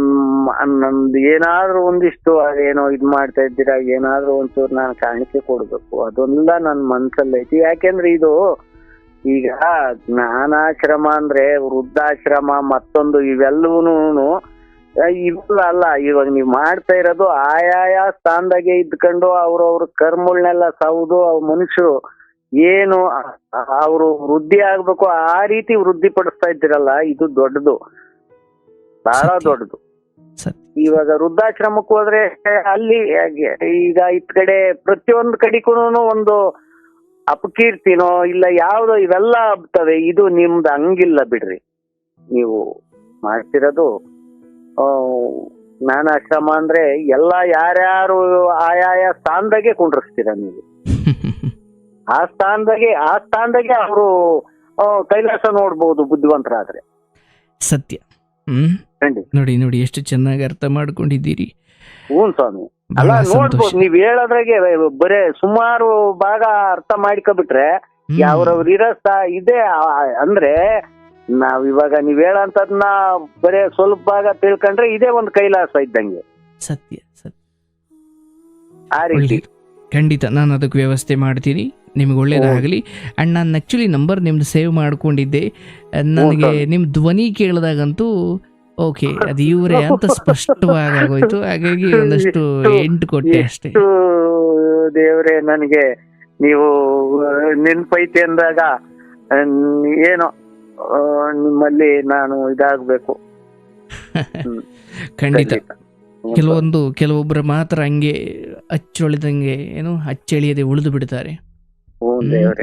ನಂದು ಏನಾದ್ರೂ ಒಂದಿಷ್ಟು ಏನೋ ಇದ್ ಮಾಡ್ತಾ ಇದ್ದೀರಾ, ಏನಾದ್ರೂ ಒಂಚೂರು ನಾನು ಕಾಣಿಕೆ ಕೊಡ್ಬೇಕು. ಅದೊಂದ ನನ್ ಮನ್ಸಲ್ಲಿ ಐತಿ. ಯಾಕೆಂದ್ರೆ ಇದು ಈಗ ಜ್ಞಾನಾಶ್ರಮ ಅಂದ್ರೆ ವೃದ್ಧಾಶ್ರಮ ಮತ್ತೊಂದು ಇವೆಲ್ಲವೂನು ಇವೆಲ್ಲ ಅಲ್ಲ. ಇವಾಗ ನೀವ್ ಮಾಡ್ತಾ ಇರೋದು ಆಯಾಯ ಸ್ಥಾನದಾಗೆ ಇದ್ಕೊಂಡು ಅವ್ರವ್ರ ಕರ್ಮಗಳನ್ನೆಲ್ಲ ಸೌದು ಅವ್ ಮನುಷ್ಯರು. ಏನು ಅವರು ವೃದ್ಧಿ ಆಗ್ಬೇಕು ಆ ರೀತಿ ವೃದ್ಧಿ ಪಡಿಸ್ತಾ ಇದ್ದೀರಲ್ಲ, ಇದು ದೊಡ್ಡದು. ಬಹಳ. ದೊಡ್ಡದು. ಇವಾಗ ವೃದ್ಧಾಶ್ರಮಕ್ಕೆ ಹೋದ್ರೆ ಅಲ್ಲಿ ಈಗ ಇತ್ ಕಡೆ ಪ್ರತಿಯೊಂದು ಕಡಿಗೂ ಒಂದು ಅಪಕೀರ್ತಿನೋ ಇಲ್ಲ ಯಾವ್ದೋ ಇವೆಲ್ಲ ಹಬ್ತವೆ ಇದು ನಿಮ್ದು ಹಂಗಿಲ್ಲ ಬಿಡ್ರಿ. ನೀವು ಮಾಡ್ತಿರೋದು ಜ್ಞಾನಾಶ್ರಮ ಅಂದ್ರೆ ಎಲ್ಲ ಯಾರ್ಯಾರು ಆಯಾಯ ಸ್ಥಾನದಾಗೆ ಕುಂಡ್ರಿಸ್ತೀರ ನೀವು. ಆ ಸ್ಥಾನದಾಗೆ ಆ ಸ್ಥಾನದಾಗೆ ಅವರು ಕೈಲಾಸ ನೋಡ್ಬೋದು ಬುದ್ಧಿವಂತರಾದ್ರೆ. ಸತ್ಯ. ಹ್ಮ್? ನೋಡಿ ನೋಡಿ ಎಷ್ಟು ಚೆನ್ನಾಗಿ ಅರ್ಥ ಮಾಡ್ಕೊಂಡಿದ್ದೀರಿ. ಹ್ಞೂ ಸ್ವಾಮಿ. ಅಲ್ಲ ನೋಡ್ಬೋದು ನೀವ್ ಹೇಳೋದ್ರಾಗೆ ಬರೇ ಸುಮಾರು ಭಾಗ ಅರ್ಥ ಮಾಡ್ಕೊಬಿಟ್ರೆ. ಯಾವ್ರವ್ರ ಇರಸ್ತ ಇದೆ ಅಂದ್ರೆ ನಾವ್ ಇವಾಗ ನೀವ್ ಹೇಳಂತದ್ನ ಬರೇ ಸ್ವಲ್ಪ ಭಾಗ ತಿಳ್ಕೊಂಡ್ರೆ ಇದೇ ಒಂದು ಕೈಲಾಸ ಇದ್ದಂಗೆ. ಸತ್ಯ ಸತ್ಯ. ಆ ರೀತಿ. ಖಂಡಿತ ನಾನು ಅದಕ್ಕೆ ವ್ಯವಸ್ಥೆ ಮಾಡ್ತೀನಿ. ನಿಮ್ಗೆ ಒಳ್ಳೇದಾಗಲಿ. ಅಂಡ್ ನಾನು ಆ್ಯಕ್ಚುಲಿ ನಂಬರ್ ನಿಮ್ದು ಸೇವ್ ಮಾಡ್ಕೊಂಡಿದ್ದೆ. ನನಗೆ ನಿಮ್ಮ ಧ್ವನಿ ಕೇಳಿದಾಗಂತೂ ಓಕೆ ಅದು ಇವರೇ ಅಂತ ಸ್ಪಷ್ಟವಾಗಿ ಆಗೋಯ್ತು ಹಾಗಾಗಿ ಒಂದಷ್ಟು ಎಂಟು ಕೊಟ್ಟೆ ಅಷ್ಟೇ. ದೇವರೇ ನನಗೆ ನೀವು ನೆನ್ಪೈತೆ ಅಂದಾಗ ಏನೋ ನಿಮ್ಮಲ್ಲಿ ನಾನು ಇದಾಗ್ಬೇಕು. ಖಂಡಿತ. ಕೆಲವೊಂದು ಕೆಲವೊಬ್ಬರು ಮಾತ್ರ ಹಂಗೆ ಅಚ್ಚೊಳಿದಂಗೆ ಏನು ಅಚ್ಚಳಿಯದೆ ಉಳಿದು ಬಿಡ್ತಾರೆ.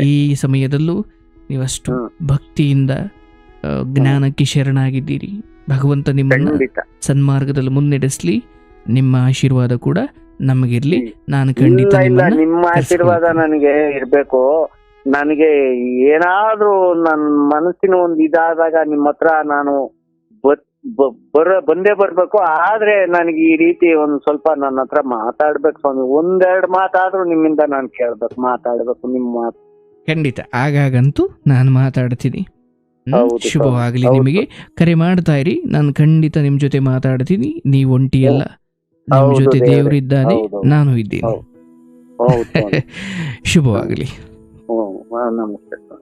ಈ ಸಮಯದಲ್ಲೂ ನೀವಷ್ಟು. ಭಕ್ತಿಯಿಂದ ಜ್ಞಾನಕ್ಕೆ ಶರಣಾಗಿದ್ದೀರಿ. ಭಗವಂತ ನಿಮ್ಮನ್ನ ಸನ್ಮಾರ್ಗದಲ್ಲಿ ಮುನ್ನಡೆಸಲಿ ನಿಮ್ಮ ಆಶೀರ್ವಾದ ಕೂಡ ನಮಗಿರ್ಲಿ. ನಾನು ಖಂಡಿತ ನಿಮ್ಮ ಆಶೀರ್ವಾದ. ನನಗೆ ಇರಬೇಕು. ನನಗೆ ಏನಾದ್ರೂ ನನ್ನ ಮನಸ್ಸಿನ ಒಂದು ಇದಾದಾಗ ನಿಮ್ಮ ಹತ್ರ ನಾನು ಬರ ಬಂದೇ ಬರ್ಬೇಕು. ಆದ್ರೆ ನನಗೆ ಈ ರೀತಿ ಒಂದು ಸ್ವಲ್ಪ ನನ್ನ ಹತ್ರ ಮಾತಾಡ್ಬೇಕು ಸ್ವಾಮಿ. ಒಂದೆರಡು ಮಾತಾದ್ರೂ ನಿಮ್ಮಿಂದ ನಾನು ಕೇಳ್ಬೇಕು ಮಾತಾಡ್ಬೇಕು ನಿಮ್ಮ ಮಾತು. ಖಂಡಿತ. ಆಗಾಗಂತೂ ನಾನು ಮಾತಾಡ್ತೀನಿ. ಶುಭವಾಗಲಿ ನಿಮಗೆ. ಕರೆ ಮಾಡ್ತಾ ಇರಿ. ನಾನು ಖಂಡಿತ ನಿಮ್ ಜೊತೆ ಮಾತಾಡ್ತೀನಿ. ನೀವು ಒಂಟಿಯಲ್ಲ. ನಿಮ್ಮ ಹೌದು, ಜೊತೆ ದೇವರಿದ್ದಾನೆ. ನಾನು ಇದ್ದೀನಿ. ಶುಭವಾಗಲಿ. ನಮಸ್ತೆ.